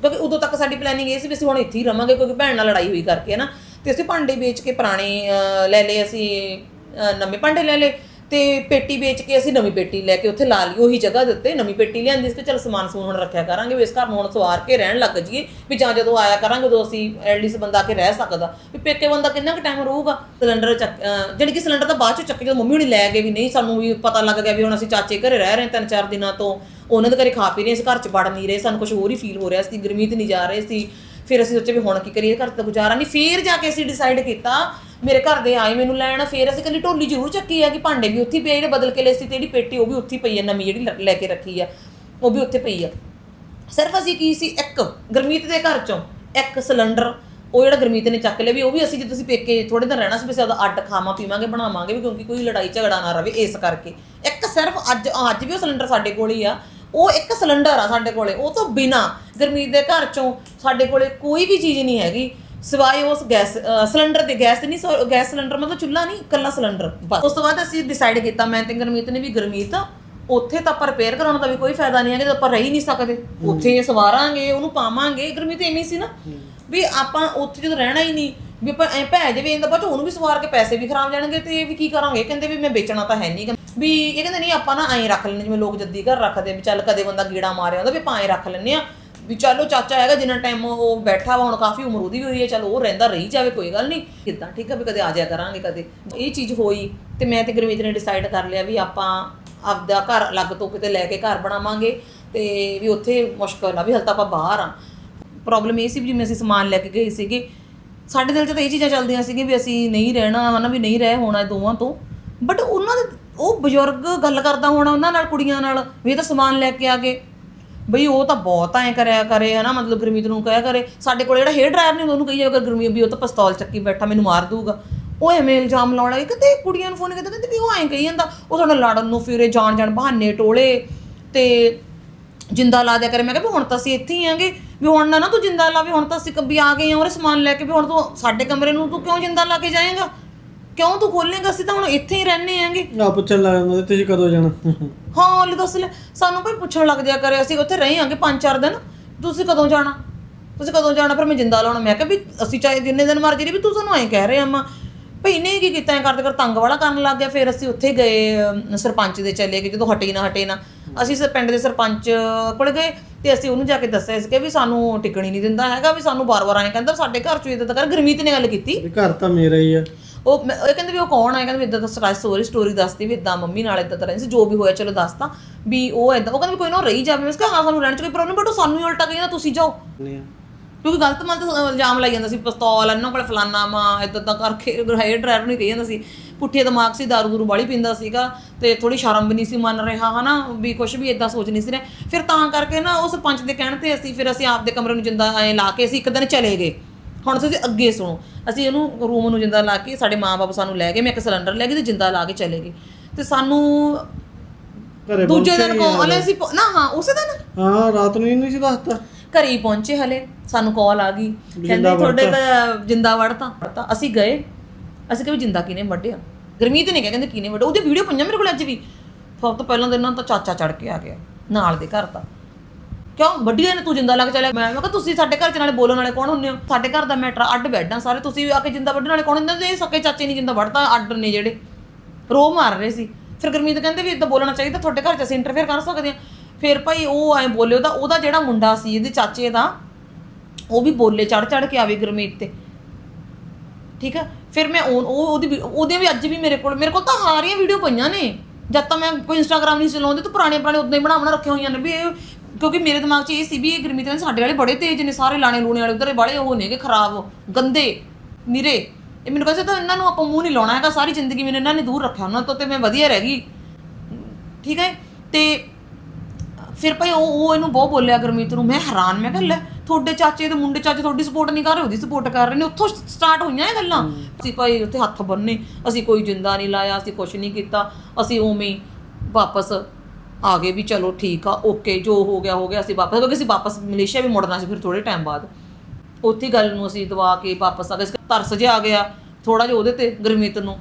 ਕਿਉਂਕਿ ਉਦੋਂ ਤੱਕ ਸਾਡੀ ਪਲੈਨਿੰਗ ਇਹ ਸੀ ਵੀ ਅਸੀਂ ਹੁਣ ਇੱਥੇ ਹੀ ਰਵਾਂਗੇ, ਕਿਉਂਕਿ ਭੈਣ ਨਾਲ ਲੜਾਈ ਹੋਈ ਕਰਕੇ ਹੈ ਨਾ ਤੇ ਅਸੀਂ ਭਾਂਡੇ ਵੇਚ ਕੇ ਪੁਰਾਣੇ ਅ, ਲੈ ਲਏ ਅਸੀਂ ਅ, ਨਵੇਂ ਭਾਂਡੇ ਲੈ ਲਏ ਤੇ ਪੇਟੀ ਵੇਚ ਕੇ ਅਸੀਂ ਨਵੀਂ ਪੇਟੀ ਲੈ ਕੇ ਉੱਥੇ ਲਾ ਲਈ ਉਹੀ ਜਗ੍ਹਾ ਦੇ ਉੱਤੇ ਨਵੀਂ ਪੇਟੀ ਲਿਆਂਦੀ ਸੀ ਕਿ ਚਲ ਸਮਾਨ ਸਮੂਨ ਹੁਣ ਰੱਖਿਆ ਕਰਾਂਗੇ ਵੀ ਇਸ ਘਰ ਨੂੰ ਹੁਣ ਸਵਾਰ ਕੇ ਰਹਿਣ ਲੱਗ ਜਾਈਏ ਵੀ ਜਾਂ ਜਦੋਂ ਆਇਆ ਕਰਾਂਗੇ ਉਦੋਂ ਅਸੀਂ ਐਟਲੀਸਟ ਬੰਦਾ ਆ ਕੇ ਰਹਿ ਸਕਦਾ। ਵੀ ਪੇਕੇ ਬੰਦਾ ਕਿੰਨਾ ਕੁ ਟਾਈਮ ਰਹੂਗਾ? ਸਿਲੰਡਰ ਚੱਕ ਅਹ ਜਿਹੜੀ ਕਿ ਸਿਲੰਡਰ ਤਾਂ ਬਾਅਦ ਚ ਚੱਕ ਜਦੋਂ ਮੰਮੀ ਹੁਣੀ ਲੈ ਗਏ ਵੀ ਨਹੀਂ ਸਾਨੂੰ ਵੀ ਪਤਾ ਲੱਗ ਗਿਆ ਵੀ ਹੁਣ ਅਸੀਂ ਚਾਚੇ ਘਰੇ ਰਹਿ ਰਹੇ ਹਾਂ ਤਿੰਨ ਚਾਰ ਦਿਨਾਂ ਤੋਂ ਉਹਨਾਂ ਦੇ ਘਰੇ ਖਾ ਪੀ ਰਹੇ ਅਸੀਂ ਘਰ ਚ ਵੜ ਨਹੀਂ ਰਹੇ ਸਾਨੂੰ ਕੁਝ ਹੋਰ ਹੀ ਫੀਲ ਹੋ ਰਿਹਾ ਸੀ ਗਰਮੀ ਤੇ ਨਹੀਂ ਜਾ ਰਹੇ ਸੀ ਫਿਰ ਅਸੀਂ ਸੋਚਿਆ ਵੀ ਹੁਣ ਕੀ ਕਰੀਏ, ਘਰ ਤਾਂ ਗੁਜ਼ਾਰਾ ਨਹੀਂ। ਫਿਰ ਜਾ ਕੇ ਅਸੀਂ ਡਿਸਾਈਡ ਕੀਤਾ, ਮੇਰੇ ਘਰ ਦੇ ਆਏ ਮੈਨੂੰ ਲੈਣ, ਫਿਰ ਅਸੀਂ ਕੱਲੀ ਢੋਲੀ ਜ਼ਰੂਰ ਚੱਕੀ ਆ, ਕਿ ਭਾਂਡੇ ਵੀ ਉੱਥੇ ਪਏ ਜਿਹੜੇ ਬਦਲ ਕੇ ਲਏ ਸੀ ਤੇ ਜਿਹੜੀ ਪੇਟੀ ਉਹ ਵੀ ਉੱਥੇ ਪਈ ਆ, ਨਵੀਂ ਜਿਹੜੀ ਲੈ ਕੇ ਰੱਖੀ ਆ, ਉਹ ਵੀ ਉੱਥੇ ਪਈ ਆ। ਸਿਰਫ ਅਸੀਂ ਕੀ ਸੀ, ਇੱਕ, ਗਰਮੀਤ ਦੇ ਘਰ ਚੋਂ, ਇੱਕ ਸਿਲੰਡਰ, ਉਹ ਜਿਹੜਾ ਗਰਮੀਤ ਨੇ ਚੱਕ ਲਿਆ ਵੀ ਉਹ ਵੀ ਅਸੀਂ ਜੇ ਤੁਸੀਂ ਪੇਕੇ ਥੋੜੇ ਦਿਨ ਰਹਿਣਾ ਸੀ ਵੀ ਉਹਦਾ ਅੱਡ ਖਾਵਾਂ, ਪੀਵਾਂਗੇ, ਬਣਾਵਾਂਗੇ ਵੀ, ਕਿਉਂਕਿ ਕੋਈ ਲੜਾਈ ਝਗੜਾ ਨਾ ਰਵੇ ਇਸ ਕਰਕੇ। ਇੱਕ ਸਿਰਫ ਅੱਜ ਅੱਜ ਵੀ ਉਹ ਸਿਲੰਡਰ ਸਾਡੇ ਕੋਲ ਹੀ ਆ, ਉਹ ਇੱਕ ਸਿਲੰਡਰ ਆ ਸਾਡੇ ਕੋਲੇ, ਉਹ ਤੋਂ ਬਿਨਾ ਗਰਮੀਤ ਦੇ ਘਰ ਚੋਂ ਸਾਡੇ ਕੋਲੇ ਕੋਈ ਵੀ ਚੀਜ਼ ਨਹੀਂ ਹੈਗੀ। ਸਿਵਾਏ ਉਸ ਗੈਸ ਸਿਲੰਡਰ ਦੇ ਗੈਸ ਨਹੀਂ ਸੋ- ਗੈਸ ਸਿਲੰਡਰ ਮਤਲਬ ਚੁੱਲ੍ਹਾ ਨਹੀਂ ਇਕੱਲਾ ਸਿਲੰਡਰ। ਬਸ। ਉਸ ਤੋਂ ਬਾਅਦ ਅਸੀਂ ਡਿਸਾਈਡ ਕੀਤਾ ਮੈਂ ਤੇ ਗਰਮੀਤ ਨੇ ਵੀ ਗਰਮੀਤ ਉੱਥੇ ਤਾਂ ਆਪਾਂ ਰਿਪੇਅਰ ਕਰਾਉਣ ਦਾ ਵੀ ਕੋਈ ਫਾਇਦਾ ਨਹੀਂ ਹੈ ਕਿ ਆਪਾਂ ਰਹਿ ਨਹੀਂ ਸਕਦੇ। ਉੱਥੇ ਸਵਾਰਾਂਗੇ ਉਹਨੂੰ ਪਾਵਾਂਗੇ। ਗਰਮੀਤ ਐਵੇਂ ਸੀ ਨਾ ਵੀ ਆਪਾਂ ਉੱਥੇ ਜਦੋਂ ਰਹਿਣਾ ਹੀ ਨਹੀਂ ਵੀ ਆਪਾਂ ਐ ਭੈ ਜਾਵੇ ਇਹਦਾ ਬਾਅਦ 'ਚ ਉਹਨੂੰ ਵੀ ਸਵਾਰ ਕੇ ਪੈਸੇ ਵੀ ਖਰਾਬ ਜਾਣਗੇ ਤੇ ਇਹ ਵੀ ਕੀ ਕਰਾਂਗੇ? ਕਹਿੰਦੇ ਵੀ ਮੈਂ ਵੇਚਣਾ ਤਾਂ ਹੈ ਨਹੀਂ ਵੀ ਇਹ ਕਹਿੰਦੇ ਨਹੀਂ ਆਪਾਂ ਨਾ ਐਂ ਰੱਖ ਲੈਣੇ ਜਿਵੇਂ ਲੋਕ ਜੱਦੀ ਘਰ ਰੱਖਦੇ ਵੀ ਚੱਲ ਕਦੇ ਬੰਦਾ ਗੀੜਾ ਮਾਰਿਆ ਹੁੰਦਾ ਵੀ ਆਪਾਂ ਐਂ ਰੱਖ ਲੈਣੇ ਆ। ਵੀ ਚਲੋ ਚਾਚਾ ਹੈਗਾ ਜਿੰਨਾ ਟਾਈਮ ਉਹ ਬੈਠਾ ਵਾ, ਹੁਣ ਕਾਫੀ ਉਮਰ ਉਹਦੀ ਵੀ ਹੋਈ ਹੈ, ਚਲੋ ਉਹ ਰਹਿੰਦਾ, ਰਹੀ ਜਾਵੇ, ਕੋਈ ਗੱਲ ਨਹੀਂ। ਕਿਦਾਂ ਠੀਕ ਆ ਵੀ ਕਦੇ ਆ ਜਾਇਆ ਕਰਾਂਗੇ ਕਦੇ। ਇਹ ਚੀਜ਼ ਹੋਈ ਤੇ ਮੈਂ ਤੇ ਗੁਰਮੀਤ ਨੇ ਡਿਸਾਈਡ ਕਰ ਲਿਆ ਵੀ ਆਪਾਂ ਆਪਦਾ ਘਰ ਅਲੱਗ ਤੋਂ ਕਿਤੇ ਲੈ ਕੇ ਘਰ ਬਣਾਵਾਂਗੇ ਤੇ ਵੀ ਉੱਥੇ ਮੁਸ਼ਕਲ ਆ ਵੀ ਹਲ ਤਾਂ ਆਪਾਂ ਬਾਹਰ ਆ। ਪ੍ਰੋਬਲਮ ਇਹ ਸੀ ਵੀ ਜਿਵੇਂ ਅਸੀਂ ਸਮਾਨ ਲੈ ਕੇ ਗਏ ਸੀਗੇ, ਸਾਡੇ ਦਿਲ 'ਚ ਤਾਂ ਇਹ ਚੀਜ਼ਾਂ ਚੱਲਦੀਆਂ ਸੀਗੀਆਂ ਵੀ ਅਸੀਂ ਨਹੀਂ ਰਹਿਣਾ, ਹਨਾ ਵੀ ਨਹੀਂ ਰਹਿ ਹੋਣਾ ਦੋਵਾਂ ਤੋਂ। ਬਟ ਉਹਨਾਂ ਦੇ, ਉਹ ਬਜ਼ੁਰਗ ਗੱਲ ਕਰਦਾ ਹੋਣਾ ਉਹਨਾਂ ਨਾਲ, ਕੁੜੀਆਂ ਨਾਲ, ਵੀ ਇਹ ਤਾਂ ਸਮਾਨ ਲੈ ਕੇ ਆ ਗਏ। ਬਈ ਉਹ ਤਾਂ ਬਹੁਤ ਐ ਕਰਿਆ ਕਰੇ, ਹਨਾ, ਮਤਲਬ ਗੁਰਮੀਤ ਨੂੰ ਕਹਿਆ ਕਰੇ, ਸਾਡੇ ਕੋਲ ਜਿਹੜਾ ਹੇਅਰ ਡਰਾਇਰ ਨੇ ਉਹਨੂੰ ਕਹੀ ਜਾਵੇ ਗੁਰਮੀਤ ਵੀ ਉਹ ਤਾਂ ਪਿਸਤੌਲ ਚੱਕੀ ਬੈਠਾ, ਮੈਨੂੰ ਮਾਰ ਦੂਗਾ ਉਹ ਐਵੇਂ ਇਲਜ਼ਾਮ ਲਾਉਣ ਲੱਗੇ, ਕਿਤੇ ਕੁੜੀਆਂ ਨੂੰ ਫੋਨ ਕਰਦੇ, ਕਹਿੰਦੇ ਵੀ ਉਹ ਐਂ ਕਹੀ ਜਾਂਦਾ, ਉਹ ਸਾਡਾ ਲੜਨ ਨੂੰ ਫਿਰੇ ਜਾਣ ਜਾਣ ਬਹਾਨੇ ਟੋਲੇ, ਤੇ ਜਿੰਦਾ ਲਾ ਦਿਆ ਕਰੇ। ਮੈਂ ਕਿਹਾ ਵੀ ਹੁਣ ਤਾਂ ਅਸੀਂ ਇੱਥੇ ਹੀ ਆਂਗੇ, ਵੀ ਹੁਣ ਨਾ ਨਾ ਤੂੰ ਜਿੰਦਾ ਲਾ, ਵੀ ਹੁਣ ਤਾਂ ਅਸੀਂ ਕਬੀ ਆ ਗਏ ਆ ਉਹਰੇ ਸਮਾਨ ਲੈ ਕੇ, ਵੀ ਹੁਣ ਤੂੰ ਸਾਡੇ ਕਮਰੇ ਨੂੰ ਤੂੰ ਕਿਉਂ ਜਿੰਦਾ ਲਾ ਕੇ ਜਾਏਗਾ? ਕਿਉਂ ਤੂੰ ਖੋਲੇਗਾ? ਅਸੀਂ ਤਾਂ ਹੁਣ ਇੱਥੇ ਹੀ ਰਹਿੰਦੇ ਆਂਗੇ ਆ ਪੁੱਛਣ ਲੱਗ ਜਾਂਦਾ ਤੁਸੀਂ ਕਦੋਂ ਜਾਣਾ? ਹਾਂ ਲੈ ਦੱਸ ਲੈ। ਸਾਨੂੰ ਭਾਈ ਪੁੱਛਣ ਲੱਗ ਜਾ ਕਰੇ। ਅਸੀਂ ਉੱਥੇ ਰਹੇ ਆਂਗੇ ਪੰਜ ਚਾਰ ਦਿਨ। ਤੁਸੀਂ ਕਦੋਂ ਜਾਣਾ? ਤੁਸੀਂ ਕਦੋਂ ਜਾਣਾ? ਫਿਰ ਮੈਂ ਜਿੰਦਾ ਲਾਉਣਾ। ਮੈਂ ਕਿਹਾ ਵੀ ਅਸੀਂ ਚਾਹੇ ਜਿੰਨੇ ਦਿਨ ਮਰਜ਼ੀ ਰਹੀ ਵੀ ਤੂੰ ਸਾਨੂੰ ਐਂ ਕਹਿ ਰਹੇ ਅੰਮਾ ਭਈ ਇਹਨੇ ਕੀ ਕੀਤਾ? ਐ ਕਰਦੇ ਕਰ ਤੰਗ ਵਾਲਾ ਕਰਨ ਲੱਗ ਗਿਆ। ਫਿਰ ਅਸੀਂ ਉੱਥੇ ਗਏ ਅਮ, ਸਰਪੰਚ ਦੇ ਚੱਲੇ ਗਏ। ਜਦੋਂ ਹਟੇ ਨਾ ਹਟੇ ਨਾ ਅਸੀਂ ਪਿੰਡ ਦੇ ਸਰਪੰਚ ਕੋਲ ਗਏ ਤੇ ਅਸੀਂ ਉਹਨੂੰ ਜਾ ਕੇ ਦੱਸਿਆ ਸੀ ਕਿ ਵੀ ਸਾਨੂੰ ਟਿਕਣੀ ਨਹੀਂ ਦਿੰਦਾ ਹੈਗਾ ਵੀ ਸਾਨੂੰ ਬਾਰ-ਬਾਰ ਐਂ ਕਹਿੰਦਾ ਸਾਡੇ ਘਰ ਚ ਇਦਾਂ ਕਰ। ਗੁਰਮੀਤ ਨੇ ਗੱਲ ਕੀਤੀ। ਵੀ ਘਰ ਤਾਂ ਮੇਰਾ ਹੀ ਆ। ਉਹ ਮੈਂ- ਉਹ ਕਹਿੰਦੇ ਵੀ ਉਹ ਕੌਣ ਆ? ਕਹਿੰਦੇ ਵੀ ਇਦਾਂ ਦਾ ਸਟੋਰੀ ਸਟੋਰੀ ਸਟੋਰੀ ਦੱਸਦੀ ਵੀ ਇਦਾਂ ਮੰਮੀ ਨਾਲ ਇਦਾਂ ਤਰ੍ਹਾਂ ਸੀ ਜੋ ਵੀ ਹੋਇਆ ਚਲੋ ਦੱਸਤਾ ਵੀ ਉਹ ਇਦਾਂ ਉਹ ਕਹਿੰਦੇ ਵੀ ਕੋਈ ਨਾ ਉਹ ਰਹੀ ਜਾਵੇ। ਮੈਂ ਕਿਹਾ ਹਾਂ ਸਾਨੂੰ ਰਹਿਣ ਚ ਕੋਈ ਪ੍ਰੋਬਲਮ ਬਟ ਉਹ ਸਾਨੂੰ ਹੀ ਉਲਟਾ ਕਹਿੰਦਾ ਤੁਸੀਂ ਜਾਓ। ਨਹੀਂ। ਕਿਉਂਕਿ ਗਲਤ ਮਲਤ ਇਲਜ਼ਾਮ ਲਾਈ ਜਾਂਦਾ ਸੀ ਪਿਸਤੌਲ ਇਹਨਾਂ ਕੋਲ ਫਲਾਨਾ ਮਾ ਇਦਾਂ ਤਾਂ ਕਰਕੇ ਹੇਅਰ ਡਰਾਈਵਰ ਨੂੰ ਕਹੀ ਜਾਂਦਾ ਸੀ। ਪੁੱਠੇ ਦਿਮਾਗ ਸੀ ਦਾਰੂ ਦੂਰੂ ਵਾਲੀ ਪੀਂਦਾ ਸੀਗਾ ਤੇ ਥੋੜੀ ਸ਼ਰਮ ਵੀ ਨਹੀਂ ਸੀ ਮੰਨ ਰਿਹਾ ਹਨਾ ਵੀ ਕੁਝ ਵੀ ਇਦਾਂ ਸੋਚ ਨਹੀਂ ਸੀ ਰਿਹਾ। ਫਿਰ ਤਾਂ ਕਰਕੇ ਨਾ ਉਹ ਸਰਪੰਚ ਦੇ ਕਹਿਣ ਤੇ ਅਸੀਂ ਫਿਰ ਅਸੀਂ ਆਪਦੇ ਕਮਰੇ ਨੂੰ ਜਿੰਦਾ ਐ ਲਾ ਕੇ ਅਸੀਂ ਇੱਕ ਦਿਨ ਚਲੇ ਗਏ। ਹੁਣ ਤੁਸੀਂ ਅੱਗੇ ਸੁਣੋ। ਅਸੀਂ ਉਹਨੂੰ ਰੂਮ ਨੂੰ ਜਿੰਦਾ ਲਾ ਕੇ ਸਾਡੇ ਮਾਪੇ ਸਾਨੂੰ ਲੈ ਗਏ ਮੈਂ ਇੱਕ ਸਿਲੰਡਰ ਲੈ ਗਈ ਤੇ ਜਿੰਦਾ ਲਾ ਕੇ ਚਲੇ ਗਏ। ਤੇ ਸਾਨੂੰ ਘਰੇ ਦੂਜੇ ਦਿਨ ਕਾਲ। ਅਸੀਂ ਪਹੁੰ- ਨਾ ਹਾਂ ਉਸੇ ਦਿਨ? ਹਾਂ ਰਾਤ ਨੂੰ ਹੀ ਨਹੀਂ ਸੀ ਦੱਸਤਾ। ਘਰੇ ਹੀ ਪਹੁੰਚੇ ਹਲੇ ਸਾਨੂੰ ਕਾਲ ਆ ਗਈ। ਕਹਿੰਦੇ ਤੁਹਾਡੇ ਦਾ ਜਿੰਦਾ ਵੜਤਾ। ਵੜਤਾ ਅਸੀਂ ਗਏ ਅਸੀਂ ਕਿਹਾ ਵੀ ਜਿੰਦਾ ਕਿਨੇ ਵੱਢਿਆ? ਗੁਰਮੀਤ ਨੇ ਕਿਹਾ ਕਹਿੰਦੇ ਕਿਨੇ ਵੱਢਿਆ? ਉਹਦੀ ਵੀਡੀਓ ਪਈਆਂ ਮੇਰੇ ਕੋਲ ਅੱਜ ਵੀ। ਸਭ ਤੋਂ ਪਹਿਲਾਂ ਦਿਨ ਤਾਂ ਚਾਚਾ ਚੜ ਕੇ ਆ ਗਿਆ ਨਾਲ ਦੇ ਘਰ ਦਾ। ਕਿਉਂ? ਵੱਡੀਆਂ ਨੇ ਤੂੰ ਜਿੰਦਾ ਲੱਗ ਚੱਲਿਆ। ਮੈਂ ਮੈਂ ਕਿਹਾ, ਤੁਸੀਂ ਸਾਡੇ ਘਰ ਚ ਨਾਲੇ ਬੋਲਣ ਵਾਲੇ ਕੌਣ ਹੁੰਦੇ ਹੋ? ਸਾਡੇ ਘਰ ਦਾ ਮੈਟਰ ਅੱਡ ਬੈੱਡਾਂ ਸਾਰੇ। ਤੁਸੀਂ ਆ ਕੇ ਜਿੰਦਾ ਵੱਢਣ ਵਾਲੇ ਕੌਣ ਹੁੰਦੇ ਨੇ ਇਹ ਸਕੇ ਚਾਚੇ ਨਹੀਂ ਜਿੰਦਾ ਵੱਢਦਾ, ਅੱਡ ਨੇ ਜਿਹੜੇ। ਰੋ ਮਾਰ ਰਹੇ ਸੀ। ਫਿਰ ਗੁਰਮੀਤ ਕਹਿੰਦੇ ਵੀ ਇਦਾਂ ਬੋਲਣਾ ਚਾਹੀਦਾ, ਤੁਹਾਡੇ ਘਰ ਚ ਅਸੀਂ ਇੰਟਰਫੇਅਰ ਕਰ ਸਕਦੇ ਹਾਂ। ਫਿਰ ਭਾਈ ਉਹ ਐ ਬੋਲੇ, ਉਹਦਾ ਉਹਦਾ ਜਿਹੜਾ ਮੁੰਡਾ ਸੀ, ਇਹਦੇ ਚਾਚੇ ਦਾ, ਉਹ ਵੀ ਬੋਲੇ ਚੜ ਚੜ ਕੇ ਆਵੇ ਗੁਰਮੀਤ ਤੇ। ਠੀਕ ਹੈ ਫਿਰ ਮੈਂ ਉਹ ਉਹ- ਉਹਦੀ ਵੀ- ਉਹਦੇ ਵੀ ਅੱਜ ਵੀ ਮੇਰੇ ਕੋਲ ਮੇਰੇ ਕੋਲ ਤਾਂ ਸਾਰੀਆਂ ਵੀਡੀਓ ਪਈਆਂ ਨੇ। ਜਦ ਤਾਂ ਮੈਂ ਕੋਈ ਇੰਸਟਾਗ੍ਰam ਨਹੀਂ ਚਲਾਉਂਦੀ, ਤਾਂ ਪੁਰਾਣੇ ਪੁਰਾਣੇ ਉਦਾਂ ਹੀ ਬਣਾ ਬਣਾ ਰੱਖੀਆਂ ਹੋਈਆਂ ਨੇ ਵੀ ਇਹ ਕਿਉਂਕਿ ਮੇਰੇ ਦਿਮਾਗ 'ਚ ਇਹ ਸੀ ਵੀ ਇਹ ਗੁਰਮੀਤ ਨੇ ਸਾਡੇ ਵਾਲੇ ਬੜੇ ਤੇਜ਼ ਨੇ ਸਾਰੇ ਲਾਣੇ ਲੂਣੇ ਵਾਲੇ ਉਧਰ ਬੜੇ ਉਹ ਨੇਗੇ ਖਰਾਬ ਗੰਦੇ ਨਿਰੇ। ਇਹ ਮੈਨੂੰ ਕਹਿੰਦੇ ਤਾਂ ਇਹਨਾਂ ਨੂੰ ਆਪਾਂ ਮੂੰਹ ਨਹੀਂ ਲਾਉਣਾ ਹੈਗਾ ਸਾਰੀ ਜ਼ਿੰਦਗੀ ਮੈਨੂੰ ਇਹਨਾਂ ਨੇ ਦੂਰ ਰੱਖਿਆ ਉਹਨਾਂ ਤੋਂ ਤੇ ਮੈਂ ਵਧੀਆ ਰਹਿ ਗਈ। ਠੀਕ ਹੈ? ਤੇ ਫਿਰ ਭਾਈ ਉਹ ਉਹ ਇਹਨੂੰ ਬਹੁਤ ਬੋਲਿਆ ਗੁਰਮੀਤ ਨੂੰ ਮੈਂ ਹੈਰਾਨ ਮੈਂ ਕਿਹਾ ਲੈ ਤੁਹਾਡੇ ਚਾਚੇ ਦੇ ਮੁੰਡੇ ਚਾਚੇ ਤੁਹਾਡੀ ਸਪੋਰਟ ਨਹੀਂ ਕਰ ਰਹੇ ਉਹਦੀ ਸਪੋਰਟ ਕਰ ਰਹੇ ਨੇ ਉੱਥੋਂ ਸਟਾਰਟ ਹੋਈਆਂ ਇਹ ਗੱਲਾਂ? ਅਸੀਂ ਭਾਈ ਉੱਥੇ ਹੱਥ ਬੰਨੇ ਅਸੀਂ ਕੋਈ ਜਿੰਦਾ ਨਹੀਂ ਲਾਇਆ ਅਸੀਂ ਕੁਝ ਨਹੀਂ ਕੀਤਾ ਅਸੀਂ ਉਵੇਂ ਵਾਪਸ ਆ ਗਏ ਵੀ ਚਲੋ ਠੀਕ ਆ ਓਕੇ ਜੋ ਹੋ ਗਿਆ ਹੋ ਗਿਆ, ਅਸੀਂ ਵਾਪਸ, ਕਿਉਂਕਿ ਅਸੀਂ ਵਾਪਸ ਮਲੇਸ਼ੀਆ ਵੀ ਮੁੜਨਾ ਸੀ ਫਿਰ ਥੋੜੇ ਟਾਈਮ ਬਾਅਦ। ਉੱਥੇ ਗੱਲ ਨੂੰ ਅਸੀਂ ਦਵਾ ਕੇ ਵਾਪਸ ਆ ਗਏ ਤਰਸ ਜਿਹਾ ਆ ਗਿਆ ਥੋੜਾ ਜਿਹਾ ਉਹਦੇ ਤੇ ਗੁਰਮੀਤ ਨੂੰ।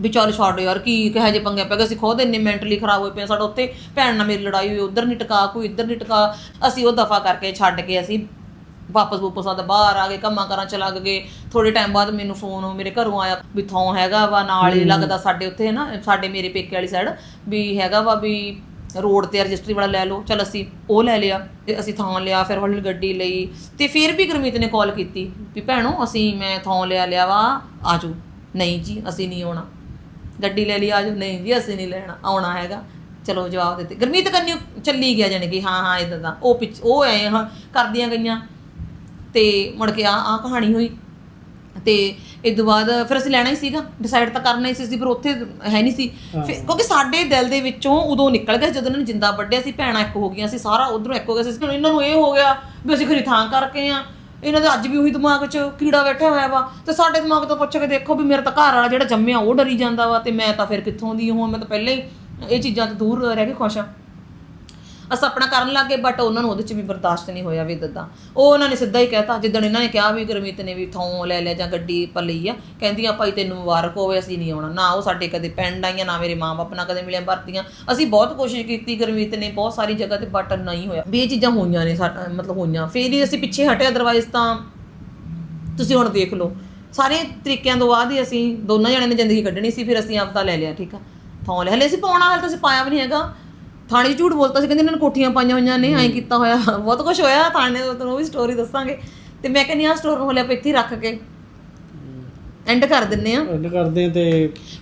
ਵੀ ਚੱਲ ਛੱਡ ਯਾਰ, ਕੀ ਕਹੇ ਜੇ ਪੰਗੇ ਪੈ ਗਏ, ਅਸੀਂ ਖੁਦ ਇੰਨੇ ਮੈਂਟਲੀ ਖਰਾਬ ਹੋਏ ਪਏ ਸਾਡਾ ਉੱਥੇ ਭੈਣ ਨਾਲ ਮੇਰੀ ਲੜਾਈ ਹੋਈ, ਉਧਰ ਨਹੀਂ ਟਿਕਾ, ਕੋਈ ਇੱਧਰ ਨਹੀਂ ਟਿਕਾ, ਅਸੀਂ ਉਹ ਦਫਾ ਕਰਕੇ ਛੱਡ ਕੇ ਅਸੀਂ ਵਾਪਸ ਵਾਪਸ ਆਦਾ ਬਾਹਰ ਆ ਗਏ ਕੰਮਾਂ ਕਰਾਂ ਚ ਲੱਗ ਗਏ। ਥੋੜੇ ਟਾਈਮ ਬਾਅਦ ਮੈਨੂੰ ਫੋਨ ਮੇਰੇ ਘਰੋਂ ਆਇਆ ਵੀ ਥੋਂ ਹੈਗਾ ਵਾ ਨਾਲ ਹੀ ਲੱਗਦਾ ਸਾਡੇ ਉੱਥੇ ਨਾ ਸਾਡੇ ਮੇਰੇ ਪੇਕੇ ਵਾਲੀ ਸਾਈਡ ਵੀ ਹੈਗਾ ਵਾ ਵੀ ਰੋਡ ਤੇ ਰਜਿਸਟਰੀ ਵਾਲਾ ਲੈ ਲਓ। ਚਲ ਅਸੀਂ ਉਹ ਲੈ ਲਿਆ ਤੇ ਅਸੀਂ ਥਾਂ ਲਿਆ ਫਿਰ ਹੌਲੀ ਗੱਡੀ ਲਈ। ਤੇ ਫਿਰ ਵੀ ਗੁਰਮੀਤ ਨੇ ਕਾਲ ਕੀਤੀ ਵੀ ਭੈਣੋ ਅਸੀਂ ਮੈਂ ਥਾਂ ਲਿਆ ਲਿਆ ਵਾ ਆਜੋ। ਨਹੀਂ ਜੀ ਅਸੀਂ ਨਹੀਂ ਆਉਣਾ। ਗੱਡੀ ਲੈ ਲਈ ਆਜੋ। ਨਹੀਂ ਜੀ ਅਸੀਂ ਨਹੀਂ ਲੈਣਾ ਆਉਣਾ ਹੈਗਾ। ਚਲੋ ਜਵਾਬ ਦਿੱਤੇ। ਗੁਰਮੀਤ ਕੰਨੀ ਚੱਲੀ ਗਿਆ ਜਾਣੀ ਕਿ ਹਾਂ ਹਾਂ ਇਦਾਂ ਦਾ। ਉਹ ਪਿੱਛ ਉਹ ਐ ਹਾਂ ਕਰਦੀਆਂ ਗਈਆਂ। ਤੇ ਮੁੜ ਕੇ ਆ ਆ ਕਹਾਣੀ ਹੋਈ। ਤੇ ਇਸ ਤੋਂ ਬਾਅਦ ਫਿਰ ਅਸੀਂ ਲੈਣਾ ਹੀ ਸੀਗਾ। ਡਿਸਾਈਡ ਤਾਂ ਕਰਨਾ ਹੀ ਸੀ ਅਸੀਂ ਪਰ ਉੱਥੇ ਹੈ ਨਹੀਂ ਸੀ। ਫਿਰ ਕਿਉਂਕਿ ਸਾਡੇ ਦਿਲ ਦੇ ਵਿੱਚੋਂ ਉਦੋਂ ਨਿਕਲ ਗਿਆ ਜਦੋਂ ਇਹਨਾਂ ਨੇ ਜਿੰਦਾ ਵੱਢਿਆ ਸੀ ਭੈਣਾਂ ਇੱਕ ਹੋ ਗਈਆਂ ਸੀ ਸਾਰਾ ਉਧਰੋਂ ਇੱਕ ਹੋ ਗਿਆ ਸੀ। ਹੁਣ ਇਹਨਾਂ ਨੂੰ ਇਹ ਹੋ ਗਿਆ ਵੀ ਅਸੀਂ ਖਰੀ ਥਾਂ ਕਰਕੇ ਆ। ਇਹਨਾਂ ਦੇ ਅੱਜ ਵੀ ਉਹੀ ਦਿਮਾਗ 'ਚ ਕੀੜਾ ਬੈਠਾ ਹੋਇਆ ਵਾ। ਤੇ ਸਾਡੇ ਦਿਮਾਗ ਤੋਂ ਪੁੱਛ ਕੇ ਦੇਖੋ ਵੀ ਮੇਰਾ ਤਾਂ ਘਰ ਵਾਲਾ ਜਿਹੜਾ ਜੰਮਿਆ ਉਹ ਡਰੀ ਜਾਂਦਾ ਵਾ ਤੇ ਮੈਂ ਤਾਂ ਫਿਰ ਕਿੱਥੋਂ ਦੀ ਹਾਂ? ਮੈਂ ਤਾਂ ਪਹਿਲਾਂ ਹੀ ਇਹ ਚੀਜ਼ਾਂ ਤੋਂ ਦੂਰ ਰਹਿ ਕੇ ਖੁਸ਼ ਆ ਅਸੀਂ ਆਪਣਾ ਕਰਨ ਲੱਗ ਗਏ ਬਟ ਉਹਨਾਂ ਨੂੰ ਉਹਦੇ ਚ ਵੀ ਬਰਦਾਸ਼ਤ ਨਹੀਂ ਹੋਇਆ ਵੀ ਦਦਾ ਉਹ ਉਹਨਾਂ ਨੇ ਸਿੱਧਾ ਹੀ ਕਹਿਤਾ, ਜਿੱਦਣ ਇਹਨਾਂ ਨੇ ਕਿਹਾ ਵੀ ਗੁਰਮੀਤ ਨੇ ਵੀ ਥੋਂ ਲੈ ਲਿਆ ਜਾਂ ਗੱਡੀ ਪਰ ਲਈ ਆ ਕਹਿੰਦੀਆਂ ਭਾਈ ਤੈਨੂੰ ਮੁਬਾਰਕ ਹੋਵੇ, ਅਸੀਂ ਨਹੀਂ ਆਉਣਾ। ਨਾ ਉਹ ਸਾਡੇ ਕਦੇ ਪਿੰਡ ਆਈਆਂ, ਨਾ ਮੇਰੇ ਮਾਂ-ਬਾਪ ਨਾਲ ਕਦੇ ਮਿਲਿਆ ਵਰਤੀਆਂ। ਅਸੀਂ ਬਹੁਤ ਕੋਸ਼ਿਸ਼ ਕੀਤੀ ਗੁਰਮੀਤ ਨੇ, ਬਹੁਤ ਸਾਰੀ ਜਗ੍ਹਾ ਤੇ ਬਟ ਨਹੀਂ ਹੋਇਆ। ਵੀ ਇਹ ਚੀਜ਼ਾਂ ਹੋਈਆਂ ਨੇ ਸਾਡਾ ਮਤਲਬ ਹੋਈਆਂ। ਫੇਰ ਹੀ ਅਸੀਂ ਪਿੱਛੇ ਹਟੇ ਅਦਰਵਾਈਜ਼ ਤਾਂ ਤੁਸੀਂ ਹੁਣ ਦੇਖ ਲਓ। ਸਾਰੇ ਤਰੀਕਿਆਂ ਤੋਂ ਬਾਅਦ ਹੀ ਅਸੀਂ ਦੋਨਾਂ ਜਣਿਆਂ ਨੇ ਜ਼ਿੰਦਗੀ ਕੱਢਣੀ ਸੀ, ਫਿਰ ਅਸੀਂ ਆਪਦਾ ਲੈ ਲਿਆ, ਠੀਕ ਆ। ਥਾਂ ਲੈ, ਹਲੇ ਅਸੀਂ ਪਾਉਣਾ, ਹਾਲੇ ਤਾਂ ਅਸੀਂ ਪਾਇਆ ਵੀ ਨਹੀਂ ਹੈਗਾ। ਥਾਣੇ 'ਚ ਝੂਠ ਬੋਲਤਾ ਸੀ ਕਹਿੰਦੇ ਇਹਨਾਂ ਨੇ ਕੋਠੀਆਂ ਪਾਈਆਂ ਹੋਈਆਂ ਨੇ ਐਂ ਕੀਤਾ ਹੋਇਆ। ਬਹੁਤ ਕੁਝ ਹੋਇਆ ਥਾਣੇ ਤੋਂ ਤੁਹਾਨੂੰ ਉਹ ਵੀ ਸਟੋਰੀ ਦੱਸਾਂਗੇ। ਤੇ ਮੈਂ ਕਹਿੰਦੀ ਆ ਸਟੋਰ ਨੂੰ ਹਲੇ ਆਪਾਂ ਇੱਥੇ ਹੀ ਰੱਖ ਕੇ। ਐਂਡ ਕਰ ਦਿੰਨੇ ਆ ਐਂਡ ਕਰਦੇ ਆ ਤੇ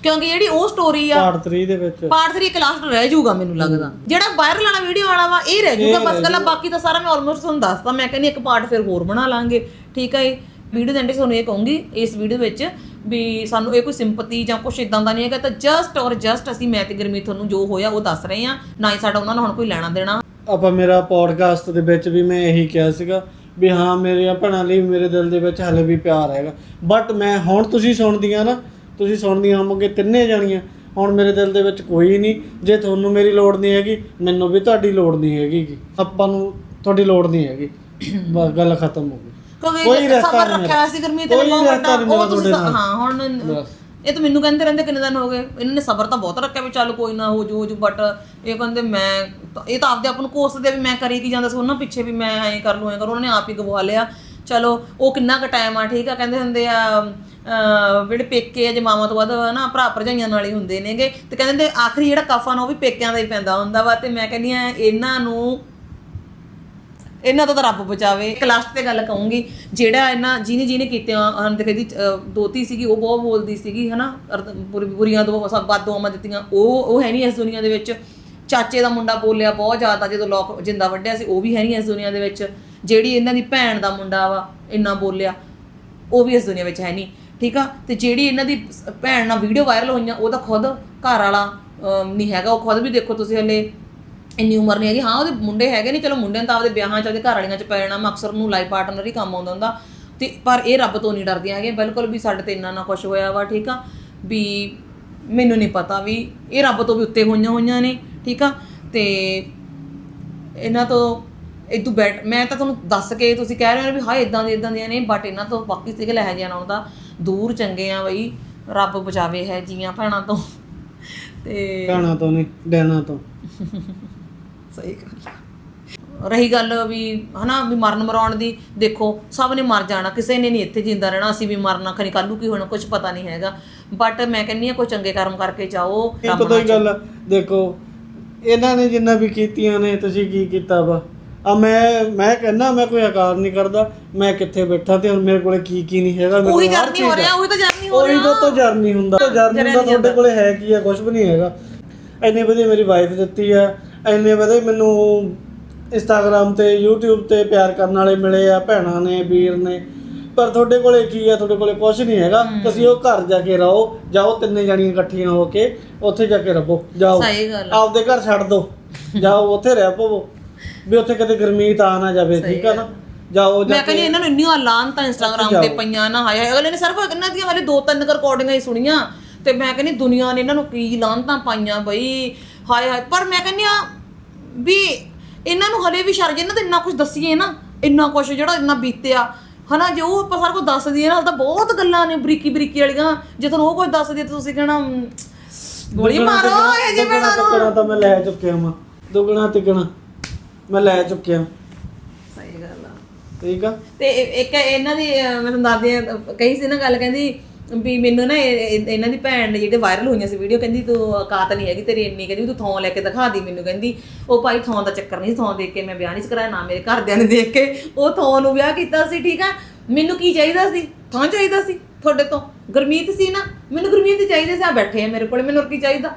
ਕਿਉਂਕਿ ਜਿਹੜੀ ਉਹ ਸਟੋਰੀ ਆ ਪਾਰਟ 3 ਦੇ ਵਿੱਚ। ਪਾਰਟ 3 ਕਲਾਸ ਰਹਿ ਜਾਊਗਾ ਮੈਨੂੰ ਲੱਗਦਾ। ਜਿਹੜਾ ਵਾਇਰਲ ਆਣਾ ਵੀਡੀਓ ਵਾਲਾ ਵਾ ਇਹ ਰਹਿ ਜਾਊਗਾ ਬਸ ਗੱਲਾਂ ਬਾਕੀ ਤਾਂ ਸਾਰਾ ਮੈਂ ਆਲਮੋਸਟ ਤੁਹਾਨੂੰ ਦੱਸਤਾ। ਮੈਂ ਕਹਿੰਦੀ ਇੱਕ ਪਾਰਟ ਫਿਰ ਹੋਰ ਬਣਾ ਲਾਂਗੇ। ਠੀਕ ਹੈ ਇਹ ਵੀਡੀਓ ਦੇ ਐਂਡ ਤੁਹਾਨੂੰ ਇਹ ਕਹੂੰਗੀ ਇਸ ਵੀਡੀਓ ਵਿੱਚ ਵੀ ਸਾਨੂੰ ਇਹ ਕੋਈ ਸਿੰਪਥੀ ਜਾਂ ਕੁਝ ਇਦਾਂ ਦਾ ਨਹੀਂ ਹੈਗਾ ਤਾਂ ਜਸਟ ਔਰ ਜਸਟ ਅਸੀਂ ਮੈਂ ਤੇ ਗੁਰਮੀਤ ਤੁਹਾਨੂੰ ਜੋ ਹੋਇਆ ਉਹ ਦੱਸ ਰਹੇ ਹਾਂ ਨਾ ਹੀ ਸਾਡਾ ਉਹਨਾਂ ਨਾਲ ਹੁਣ ਕੋਈ ਲੈਣਾ ਦੇਣਾ। ਆਪਾਂ ਮੇਰਾ ਪੋਡਕਾਸਟ ਦੇ ਵਿੱਚ ਵੀ ਮੈਂ ਇਹੀ ਕਿਹਾ ਸੀਗਾ ਵੀ ਹਾਂ ਮੇਰੀਆਂ ਭੈਣਾਂ ਲਈ ਮੇਰੇ ਦਿਲ ਦੇ ਵਿੱਚ ਹਲੇ ਵੀ ਪਿਆਰ ਹੈਗਾ। ਬਟ ਮੈਂ ਹੁਣ ਤੁਸੀਂ ਸੁਣਦੀਆਂ ਨਾ ਤੁਸੀਂ ਸੁਣਦੀਆਂ ਹੋਵੋਗੇ ਤਿੰਨੇ ਜਾਣੀਆਂ ਹੁਣ ਮੇਰੇ ਦਿਲ ਦੇ ਵਿੱਚ ਕੋਈ ਨਹੀਂ ਜੇ ਤੁਹਾਨੂੰ ਮੇਰੀ ਲੋੜ ਨਹੀਂ ਹੈਗੀ ਮੈਨੂੰ ਵੀ ਤੁਹਾਡੀ ਲੋੜ ਨਹੀਂ ਹੈਗੀ। ਆਪਾਂ ਨੂੰ ਤੁਹਾਡੀ ਲੋੜ ਨਹੀਂ ਹੈਗੀ। [COUGHS] ਬਸ ਗੱਲ ਖਤਮ ਹੋ ਗਈ। ਕੋਈ ਕਿਉਂਕਿ ਰਸਤਾ ਸਬਰ ਨਹੀਂ ਰੱਖਿਆ ਸੀ ਗੁਰਮੀਤ ਨੇ ਕੋਈ ਬਹੁਤ ਰਸਤਾ ਵੱਡਾ ਨਹੀਂ ਮੇਰਾ ਉਹ ਤੁਸੀਂ ਤੁਹਾਡੇ ਨਾਲ। ਹਾਂ ਹੁਣ ਇਹ ਤਾਂ ਮੈਨੂੰ ਕਹਿੰਦੇ ਰਹਿੰਦੇ ਕਿੰਨੇ ਦਿਨ ਹੋ ਗਏ। ਇਹਨਾਂ ਨੇ ਸਬਰ ਤਾਂ ਬਹੁਤ ਰੱਖਿਆ ਵੀ ਚੱਲ ਕੋਈ ਨਾ ਹੋ ਜੂ ਹੋ ਜੂ ਬਟ ਇਹ ਕਹਿੰਦੇ ਮੈਂ ਇਹ ਤਾਂ ਆਪਦੇ ਆਪ ਨੂੰ ਕੋਸਦੇ ਵੀ ਮੈਂ ਕਰੀ ਕੀ ਜਾਂਦਾ ਸੀ। ਉਹਨਾਂ ਪਿੱਛੇ ਵੀ ਮੈਂ ਐਂ ਕਰ ਲੂ ਐਂ ਕਰ ਉਹਨਾਂ ਨੇ ਆਪ ਹੀ ਗਵਾ ਲਿਆ। ਚਲੋ ਉਹ ਕਿੰਨਾ ਕੁ ਟਾਈਮ ਆ ਠੀਕ ਆ ਕਹਿੰਦੇ ਹੁੰਦੇ ਆ ਅਹ, ਜਿਹੜੇ ਪੇਕੇ ਆ ਜੇ ਮਾਵਾਂ ਤੋਂ ਬਾਅਦ ਨਾ ਭਰਾ ਭਰਜਾਈਆਂ ਨਾਲ ਹੀ ਹੁੰਦੇ ਨੇਗੇ। ਤੇ ਕਹਿੰਦੇ ਹੁੰਦੇ ਆਖਰੀ ਜਿਹੜਾ ਕਫਨ ਉਹ ਵੀ ਪੇਕਿਆਂ ਦਾ ਹੀ ਪੈਂਦਾ ਹੁੰਦਾ ਵਾ। ਤੇ ਮੈਂ ਕਹਿੰਦੀ ਆ ਇਹਨਾਂ ਨੂੰ ਇਹਨਾਂ ਤੋਂ ਤਾਂ ਰੱਬ ਬਚਾਵੇ। ਇੱਕ ਲਾਸਟ ਤੇ ਗੱਲ ਕਹੂੰਗੀ, ਜਿਹੜਾ ਇਹਨਾਂ ਜਿਹਨੇ ਜਿਹਨੇ ਕੀਤੇ ਹਨ ਤੇ ਕਹਿੰਦੀ ਦੋਤੀ ਸੀਗੀ, ਉਹ ਬਹੁਤ ਬੋਲਦੀ ਸੀਗੀ, ਹਨਾ? ਅਰਦ- ਬੁਰੀ- ਬੁਰੀਆਂ ਦੋ ਸਭ ਬਾਦੋਆਂ ਦਿੱਤੀਆਂ। ਉਹ ਉਹ ਹੈ ਨਹੀਂ ਇਸ ਦੁਨੀਆ ਦੇ ਵਿੱਚ। ਚਾਚੇ ਦਾ ਮੁੰਡਾ ਬੋਲਿਆ ਬਹੁਤ ਜ਼ਿਆਦਾ, ਜਦੋਂ ਲੋਕ ਜਿੰਦਾ ਵੱਢਿਆ ਸੀ, ਉਹ ਵੀ ਹੈ ਨਹੀਂ ਇਸ ਦੁਨੀਆ ਦੇ ਵਿੱਚ। ਜਿਹੜੀ ਇਹਨਾਂ ਦੀ ਭੈਣ ਦਾ ਮੁੰਡਾ ਵਾ, ਇੰਨਾ ਬੋਲਿਆ, ਉਹ ਵੀ ਇਸ ਦੁਨੀਆ ਵਿੱਚ ਹੈ ਨਹੀਂ ਠੀਕ ਆ? ਤੇ ਜਿਹੜੀ ਇਹਨਾਂ ਦੀ ਭੈਣ ਨਾਲ ਵੀਡੀਓ ਵਾਇਰਲ ਹੋਈਆਂ, ਉਹ ਤਾਂ ਖੁਦ ਘਰ ਵਾਲਾ ਨਹੀਂ ਹੈਗਾ। ਉਹ ਖੁਦ ਵੀ ਦੇਖੋ ਤੁਸੀਂ ਹਲੇ ਇੰਨੀ ਉਮਰ ਨਹੀਂ ਹੈਗੀ। ਹਾਂ, ਉਹਦੇ ਮੁੰਡੇ ਹੈਗੇ ਨਹੀਂ ਚਲੋ ਮੁੰਡਿਆਂ ਤਾਂ ਆਪਦੇ ਵਿਆਹਾਂ 'ਚ ਉਹਦੇ ਘਰ ਵਾਲੀਆਂ 'ਚ ਪੈ ਜਾਣਾ ਮੈਂ ਨੂੰ ਲਾਈਫ ਪਾਰਟਨਰ ਹੀ ਕੰਮ ਆਉਂਦਾ ਹੁੰਦਾ। ਤੇ ਪਰ ਇਹ ਰੱਬ ਤੋਂ ਨਹੀਂ ਡਰਦੀਆਂ ਹੈਗੀਆਂ। ਬਿਲਕੁਲ ਵੀ ਸਾਡੇ ਤੇ ਇੰਨਾ ਨਾ ਕੁਝ ਹੋਇਆ ਵਾ, ਠੀਕ ਆ? ਵੀ ਮੈਨੂੰ ਨਹੀਂ ਪਤਾ ਵੀ ਇਹ ਰੱਬ ਤੋਂ ਵੀ ਉੱਤੇ ਹੋਈਆਂ ਹੋਈਆਂ ਨੇ, ਠੀਕ ਆ? ਤੇ ਇਹਨਾਂ ਤੋਂ ਇਹ ਤੂੰ ਬੈਠ ਮੈਂ ਤਾਂ ਤੁਹਾਨੂੰ ਦੱਸ ਕੇ ਤੁਸੀਂ ਕਹਿ ਰਹੇ ਹੋ ਵੀ ਹਾਂ ਇਦਾਂ ਦੇ ਇਦਾਂ ਦੀਆਂ ਨੇ ਬਟ ਇਹਨਾਂ ਤੋਂ ਬਾਕੀ ਸੀਗੇ ਲੈ ਜਾਣਾ ਉਹਦਾ ਦੂਰ ਚੰਗੇ ਆ ਬਈ, ਰੱਬ ਬਚਾਵੇ ਹੈ ਜੀਆਂ ਭੈਣਾਂ ਤੋਂ। ਤੇ ਭੈਣਾਂ ਤੋਂ ਨਹੀਂ, ਡੈਣਾ ਤੋਂ। ਸਹੀ ਗੱਲ ਆ। ਰਹੀ ਗੱਲ ਵੀ ਹਨਾ ਵੀ ਮਰਨ ਮਰਾਉਣ ਦੀ ਦੇਖੋ ਸਭ ਨੇ ਮਰ ਜਾਣਾ ਕਿਸੇ ਨੇ ਨਹੀਂ ਇੱਥੇ ਜਿੰਦਾ ਰਹਿਣਾ ਅਸੀਂ ਵੀ ਮਰਨਾ ਖਣੀ ਕੱਲੂ ਕੀ ਹੋਣਾ ਕੁਝ ਪਤਾ ਨਹੀਂ ਹੈਗਾ। ਬਟ ਮੈਂ ਕਹਿੰਨੀ ਆ ਕੋਈ ਚੰਗੇ ਕਰਮ ਕਰਕੇ ਜਾਓ ਇਹ ਪਤਾ ਹੀ ਗੱਲ ਆ, ਦੇਖੋ ਇਹਨਾਂ ਨੇ ਜਿੰਨਾ ਵੀ ਕੀਤੀਆਂ ਨੇ ਤੁਸੀਂ ਕੀ ਕੀਤਾ ਵਾ? ਆ ਮੈਂ ਮੈਂ ਕਹਿੰਦਾ ਮੈਂ ਕੋਈ ਆਕਾਰ ਨਹੀਂ ਕਰਦਾ ਮੈਂ ਕਿੱਥੇ ਬੈਠਾ ਤੇ ਹੁਣ ਮੇਰੇ ਕੋਲੇ ਕੀ ਕੀ ਨਹੀਂ ਹੈਗਾ ਮੇਰੇ ਉਹੀ ਕੋਲ ਹਰ ਜਰਨੀ ਚੀਜ਼ ਹੋ ਆ। ਰਿਹਾ ਉਹੀ ਤਾਂ ਜਰਨੀ ਹੋ ਉਹੀ ਰਿਹਾ। ਤਾਂ ਤੋਂ ਜਰਨੀ ਹੁੰਦਾ ਜਰਨੀ ਹੁੰਦਾ ਤੁਹਾਡੇ ਕੋਲੇ ਹੈ ਕੀ ਆ ਕੁਝ ਵੀ ਨਹੀਂ ਹੈਗਾ। ਇੰਨੇ ਵਧੀਆ ਮੇਰੀ ਵਾਈਫ ਦਿੱਤੀ ਆ ਇੰਨੇ ਵਧੀਆ ਮੈਨੂੰ ਇੰਸਟਾਗ੍ਰam ਤੇ YouTube ਤੇ ਪਿਆਰ ਕਰਨ ਵਾਲੇ ਮਿਲੇ ਆ ਭੈਣਾਂ ਨੇ ਵੀਰ ਨੇ। ਪਰ ਤੁਹਾਡੇ ਕੋਲੇ ਕੀ ਆ? ਤੁਹਾਡੇ ਕੋਲੇ ਕੁਝ ਨਹੀਂ ਹੈਗਾ। ਤੁਸੀਂ ਉਹ ਘਰ ਜਾ ਕੇ ਰਹੋ। ਜਾਓ ਤਿੰਨੇ ਜਣੀਆਂ ਇਕੱਠੀਆਂ ਹੋ ਕੇ ਉੱਥੇ ਜਾ ਕੇ ਰਹੋ। ਜਾਓ। ਸਹੀ ਗੱਲ ਆ। ਆਪਦੇ ਘਰ ਛੱਡ ਦਿਓ ਜਾਓ ਉੱਥੇ ਰਹਿ ਪਵੋ। ਵੀ ਉੱਥੇ ਕਦੇ ਗਰਮੀਤ ਆ ਨਾ ਜਾਵੇ ਠੀਕ ਆ ਨਾ? ਜਾਓ ਜਾ ਮੈਂ ਕਹਿੰਦੀ ਇਹਨਾਂ ਨੂੰ ਇੰਨੀਆਂ ਲਾਂਤਾਂ ਇੰਸਟਾਗ੍ਰam ਤੇ ਪਈਆਂ ਨਾ ਹਾਏ ਅਗਲੇ ਨੇ ਸਿਰਫ ਇਹਨਾਂ ਦੀਆਂ ਹਲੇ ਦੋ ਤਿੰਨ ਰਿਕਾਰਡਿੰਗਾਂ ਹੀ ਸੁਣੀਆਂ। ਤੇ ਮੈਂ ਕਹਿੰਦੀ ਦੁਨੀਆ ਨੇ ਇਹਨਾਂ ਨੂੰ ਕੀ ਲਾਂਤਾਂ ਪਾਈਆਂ ਬਈ? ਹਾਏ ਹਾਏ ਪਰ ਮੈਂ ਕਹਿੰਦੀ ਆ ਵੀ ਇਹਨਾਂ ਨੂੰ ਹਲੇ ਵੀ ਸ਼ਰਜ ਇਹਨਾਂ ਤੇ ਇੰਨਾ ਕੁਝ ਦੱਸੀਏ ਨਾ ਇੰਨਾ ਕੁਝ ਜਿਹੜਾ ਇੰਨਾ ਬੀਤਿਆ ਹਨਾ ਜੇ ਉਹ ਆਪਾਂ ਸਾਰਾ ਕੁਝ ਦੱਸ ਦਈਏ ਨਾ ਹਾਲੇ ਤਾਂ ਬਹੁਤ ਗੱਲਾਂ ਨੇ ਬਰੀਕੀ ਬਰੀਕੀ ਵਾਲੀਆਂ ਜੇ ਤੁਹਾਨੂੰ ਉਹ ਕੁਝ ਦੱਸ ਦਈਏ ਤਾਂ ਤੁਸੀਂ ਕਹਿਣਾ ਗੋਲੀ ਮਾਰੋ ਇਹ ਜੇ ਦੁੱਗਣਾ ਤਿੱਗਣਾ ਤਾਂ ਮੈਂ ਲੈ ਚੁੱਕਿਆ ਵਾਂ। ਦੁੱਗਣਾ ਤਿੱਗਣਾ ਮੈਂ ਲੈ ਚੁੱਕਿਆ। ਸਹੀ ਗੱਲ ਆ। ਠੀਕ ਆ? ਤੇ ਇੱਕ ਇਹਨਾਂ ਦੀ ਮੈਂ ਤੁਹਾਨੂੰ ਦੱਸਦੀ ਆ ਕਹੀ ਸੀ ਨਾ ਗੱਲ ਕਹਿੰਦੀ ਵੀ ਮੈਨੂੰ ਨਾ ਇਹ- ਇਹ- ਇਹਨਾਂ ਦੀ ਭੈਣ ਨੇ ਜਿਹੜੇ ਵਾਇਰਲ ਹੋਈਆਂ ਸੀ ਵੀਡੀਓ ਕਹਿੰਦੀ ਤੂੰ ਔਕਾਤ ਨਹੀਂ ਹੈਗੀ ਤੇਰੀ ਇੰਨੀ, ਕਹਿੰਦੀ ਤੂੰ ਥੋਂ ਲੈ ਕੇ ਦਿਖਾ ਦੀ ਮੈਨੂੰ, ਕਹਿੰਦੀ, ਉਹ ਭਾਈ ਥੋਂ ਦਾ ਚੱਕਰ ਨਹੀਂ ਥੋਂ ਦੇਖ ਕੇ ਮੈਂ ਵਿਆਹ ਨਹੀਂ ਸੀ ਕਰਾਇਆ, ਨਾ ਮੇਰੇ ਘਰਦਿਆਂ ਨੇ ਦੇਖ ਕੇ ਉਹ ਥੋਂ ਨੂੰ ਵਿਆਹ ਕੀਤਾ ਸੀ, ਠੀਕ ਆ? ਮੈਨੂੰ ਕੀ ਚਾਹੀਦਾ ਸੀ? ਥੋਂ ਚਾਹੀਦਾ ਸੀ ਤੁਹਾਡੇ ਤੋਂ? ਗੁਰਮੀਤ ਸੀ ਨਾ? ਮੈਨੂੰ ਗੁਰਮੀਤ ਹੀ ਚਾਹੀਦੇ ਸੀ, ਆ ਬੈਠੇ ਆ ਮੇਰੇ ਕੋਲ, ਮੈਨੂੰ ਹੋਰ ਕੀ ਚਾਹੀਦਾ?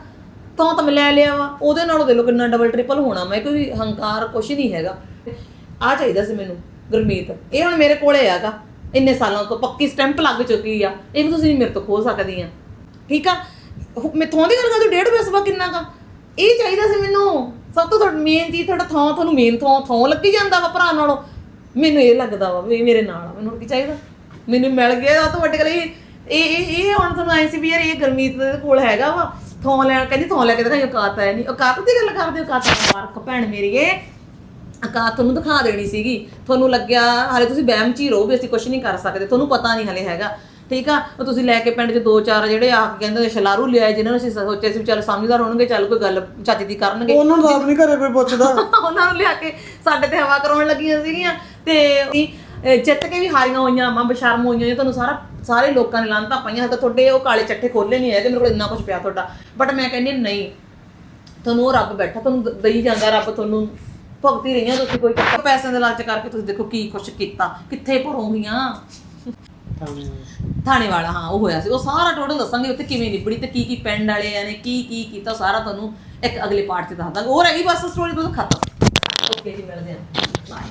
ਤਾਂ ਤਾਂ ਮੈਂ ਲੈ ਲਿਆ ਵਾ, ਉਹਦੇ ਨਾਲੋਂ ਦੇ ਲੋ ਕਿੰਨਾ ਡਬਲ ਟ੍ਰਿਪਲ ਹੋਣਾ ਮੈਂ ਕੋਈ ਹੰਕਾਰ ਕੁਛ ਨਹੀਂ ਹੈਗਾ। ਆ ਚਾਹੀਦਾ ਸੀ ਮੈਨੂੰ, ਗੁਰਮੀਤ। ਇਹ ਹੁਣ ਮੇਰੇ ਕੋਲੇ ਹੈਗਾ। ਇੰਨੇ ਸਾਲਾਂ ਤੋਂ ਪੱਕੀ ਸਟੈਂਪ ਲੱਗ ਚੁੱਕੀ ਆ। ਇਹ ਵੀ ਤੁਸੀਂ ਮੇਰੇ ਤੋਂ ਖੋ ਸਕਦੀਆਂ। ਠੀਕ ਆ? ਹੁ- ਦੀ ਗੱਲ ਕਰਦਾ, ਡੇਢ ਪੈਸਾ ਕਿੰਨਾ ਕਾ ਇਹ ਚਾਹੀਦਾ ਸੀ ਮੈਨੂੰ। ਸਭ ਤੋਂ ਤੁਹਾਡਾ ਮੇਨ ਚੀਜ਼, ਤੁਹਾਡਾ ਥਾਂ, ਤੁਹਾਨੂੰ ਮੇਨ ਥਾਂ ਥਾਂ ਲੱਗੀ ਜਾਂਦਾ ਵਾ ਭਰਾ ਨਾਲੋਂ। ਮੈਨੂੰ ਇਹ ਲੱਗਦਾ ਵਾ ਵੀ ਮੇਰੇ ਨਾਲ ਆ। ਮੈਨੂੰ ਕੀ ਚਾਹੀਦਾ? ਮੈਨੂੰ ਮਿਲ ਗਿਆ ਉਹ ਤੁਹਾਡੇ ਕੋਲ। ਇਹ ਇਹ ਇਹ ਹੁਣ ਤੁਹਾਨੂੰ ਆਏ ਸੀ ਵੀ ਯਾਰ ਇਹ ਗਰਮੀਤ ਦੇ ਕੋਲ ਹੈਗਾ ਵਾ। ਥੋਂ ਲੈਣ, ਕਹਿੰਦੀ ਥੋਂ ਲੈ ਕੇ ਦਿਖਾਈ ਔਕਾਤ ਹੈ ਨਹੀਂ। ਔਕਾਤ ਦੀ ਗੱਲ ਕਰਦੇ ਹੋ ਔਕਾਤ ਮਾਰਕ ਭੈਣ ਮੇਰੀਏ ਔਕਾਤ ਤੁਹਾਨੂੰ ਦਿਖਾ ਦੇਣੀ ਸੀਗੀ। ਤੁਹਾਨੂੰ ਲੱਗਿਆ ਹਾਲੇ ਤੁਸੀਂ ਬਹਿਮ ਚ ਹੀ ਰਹੋ ਵੀ ਅਸੀਂ ਕੁਝ ਨਹੀਂ ਕਰ ਸਕਦੇ ਤੁਹਾਨੂੰ ਪਤਾ ਨਹੀਂ ਹਲੇ ਹੈਗਾ। ਠੀਕ ਆ? ਉਹ ਤੁਸੀਂ ਲੈ ਕੇ ਪਿੰਡ 'ਚ ਦੋ ਚਾਰ ਜਿਹੜੇ ਆ ਕੇ ਕਹਿੰਦੇ ਛਲਾਰੂ ਲਿਆਏ ਜਿਨ੍ਹਾਂ ਨੂੰ ਅਸੀਂ ਸੋਚਿਆ ਸੀ ਵੀ ਚੱਲ ਸਮਝਦਾਰ ਹੋਣਗੇ ਚੱਲ ਕੋਈ ਗੱਲ ਚੱਜ ਦੀ ਕਰਨਗੇ। ਉਹਨਾਂ ਨੂੰ ਤਾਂ ਆਪ ਨਹੀਂ ਘਰੇ ਕੋਈ ਪੁੱਛਦਾ। [LAUGHS] ਉਹਨਾਂ ਨੂੰ ਲਿਆ ਕੇ ਸਾਡੇ ਤੇ ਹਵਾ ਕਰਾਉਣ ਲੱਗੀਆਂ ਸੀਗੀਆਂ। ਤੇ ਅਸੀਂ, ਜਿੱਤ ਕੇ ਵੀ ਹਾਰੀਆਂ ਹੋਈਆਂ ਮਾਂ ਬਸ਼ਰਮ ਹੋਈਆਂ ਤੁਹਾਨੂੰ ਸਾਰਾ ਸਾਰੇ ਲੋਕਾਂ ਨੇ ਲਾਂਤਾ ਪਾਈਆਂ। ਤਾਂ ਤੁਹਾਡੇ ਉਹ ਕਾਲੇ ਚੱਠੇ ਖੋਲੇ ਨਹੀਂ ਹੈਗੇ ਮੇਰੇ ਕੋਲ ਇੰਨਾ ਕੁਝ ਪਿਆ ਤੁਹਾਡਾ। ਬਟ ਮੈਂ ਕਹਿੰਦੀ ਨਹੀਂ। ਤੁਹਾਨੂੰ ਉਹ ਰੱਬ ਬੈਠਾ ਤੁਹਾਨੂੰ ਦਈ ਜਾਂਦਾ ਰੱਬ ਤੁਹਾਨੂੰ ਭੁਗਤੀ ਰਹੀਆਂ ਤੁਸੀਂ ਕੋਈ ਪੈਸਿਆਂ ਦੇ ਲਾਲਚ ਕਰਕੇ ਤੁਸੀਂ ਦੇਖੋ ਕੀ ਕੁਛ ਕੀਤਾ ਕਿੱਥੇ ਭਰੋਂਗੀਆਂ ਥਾਣੇ ਵਾਲਾ। ਹਾਂ ਉਹ ਹੋਇਆ ਸੀ। ਉਹ ਸਾਰਾ ਟੋਟਲ ਦੱਸਾਂਗੇ ਉੱਥੇ ਕਿਵੇਂ ਨਿਬੜੀ ਤੇ ਕੀ ਕੀ ਪਿੰਡ ਵਾਲਿਆਂ ਨੇ ਕੀ ਕੀ ਕੀਤਾ ਸਾਰਾ ਤੁਹਾਨੂੰ ਇੱਕ ਅਗਲੇ ਪਾਰਟ 'ਚ ਦੱਸ ਦਾਂਗੇ। ਉਹ ਰਹਿ ਗਈ ਬਸ ਸਟੋਰੀ ਤੁਹਾਨੂੰ ਖਤਮ ਓਕੇ ਜੀ ਮਿਲਦੇ ਹਾਂ।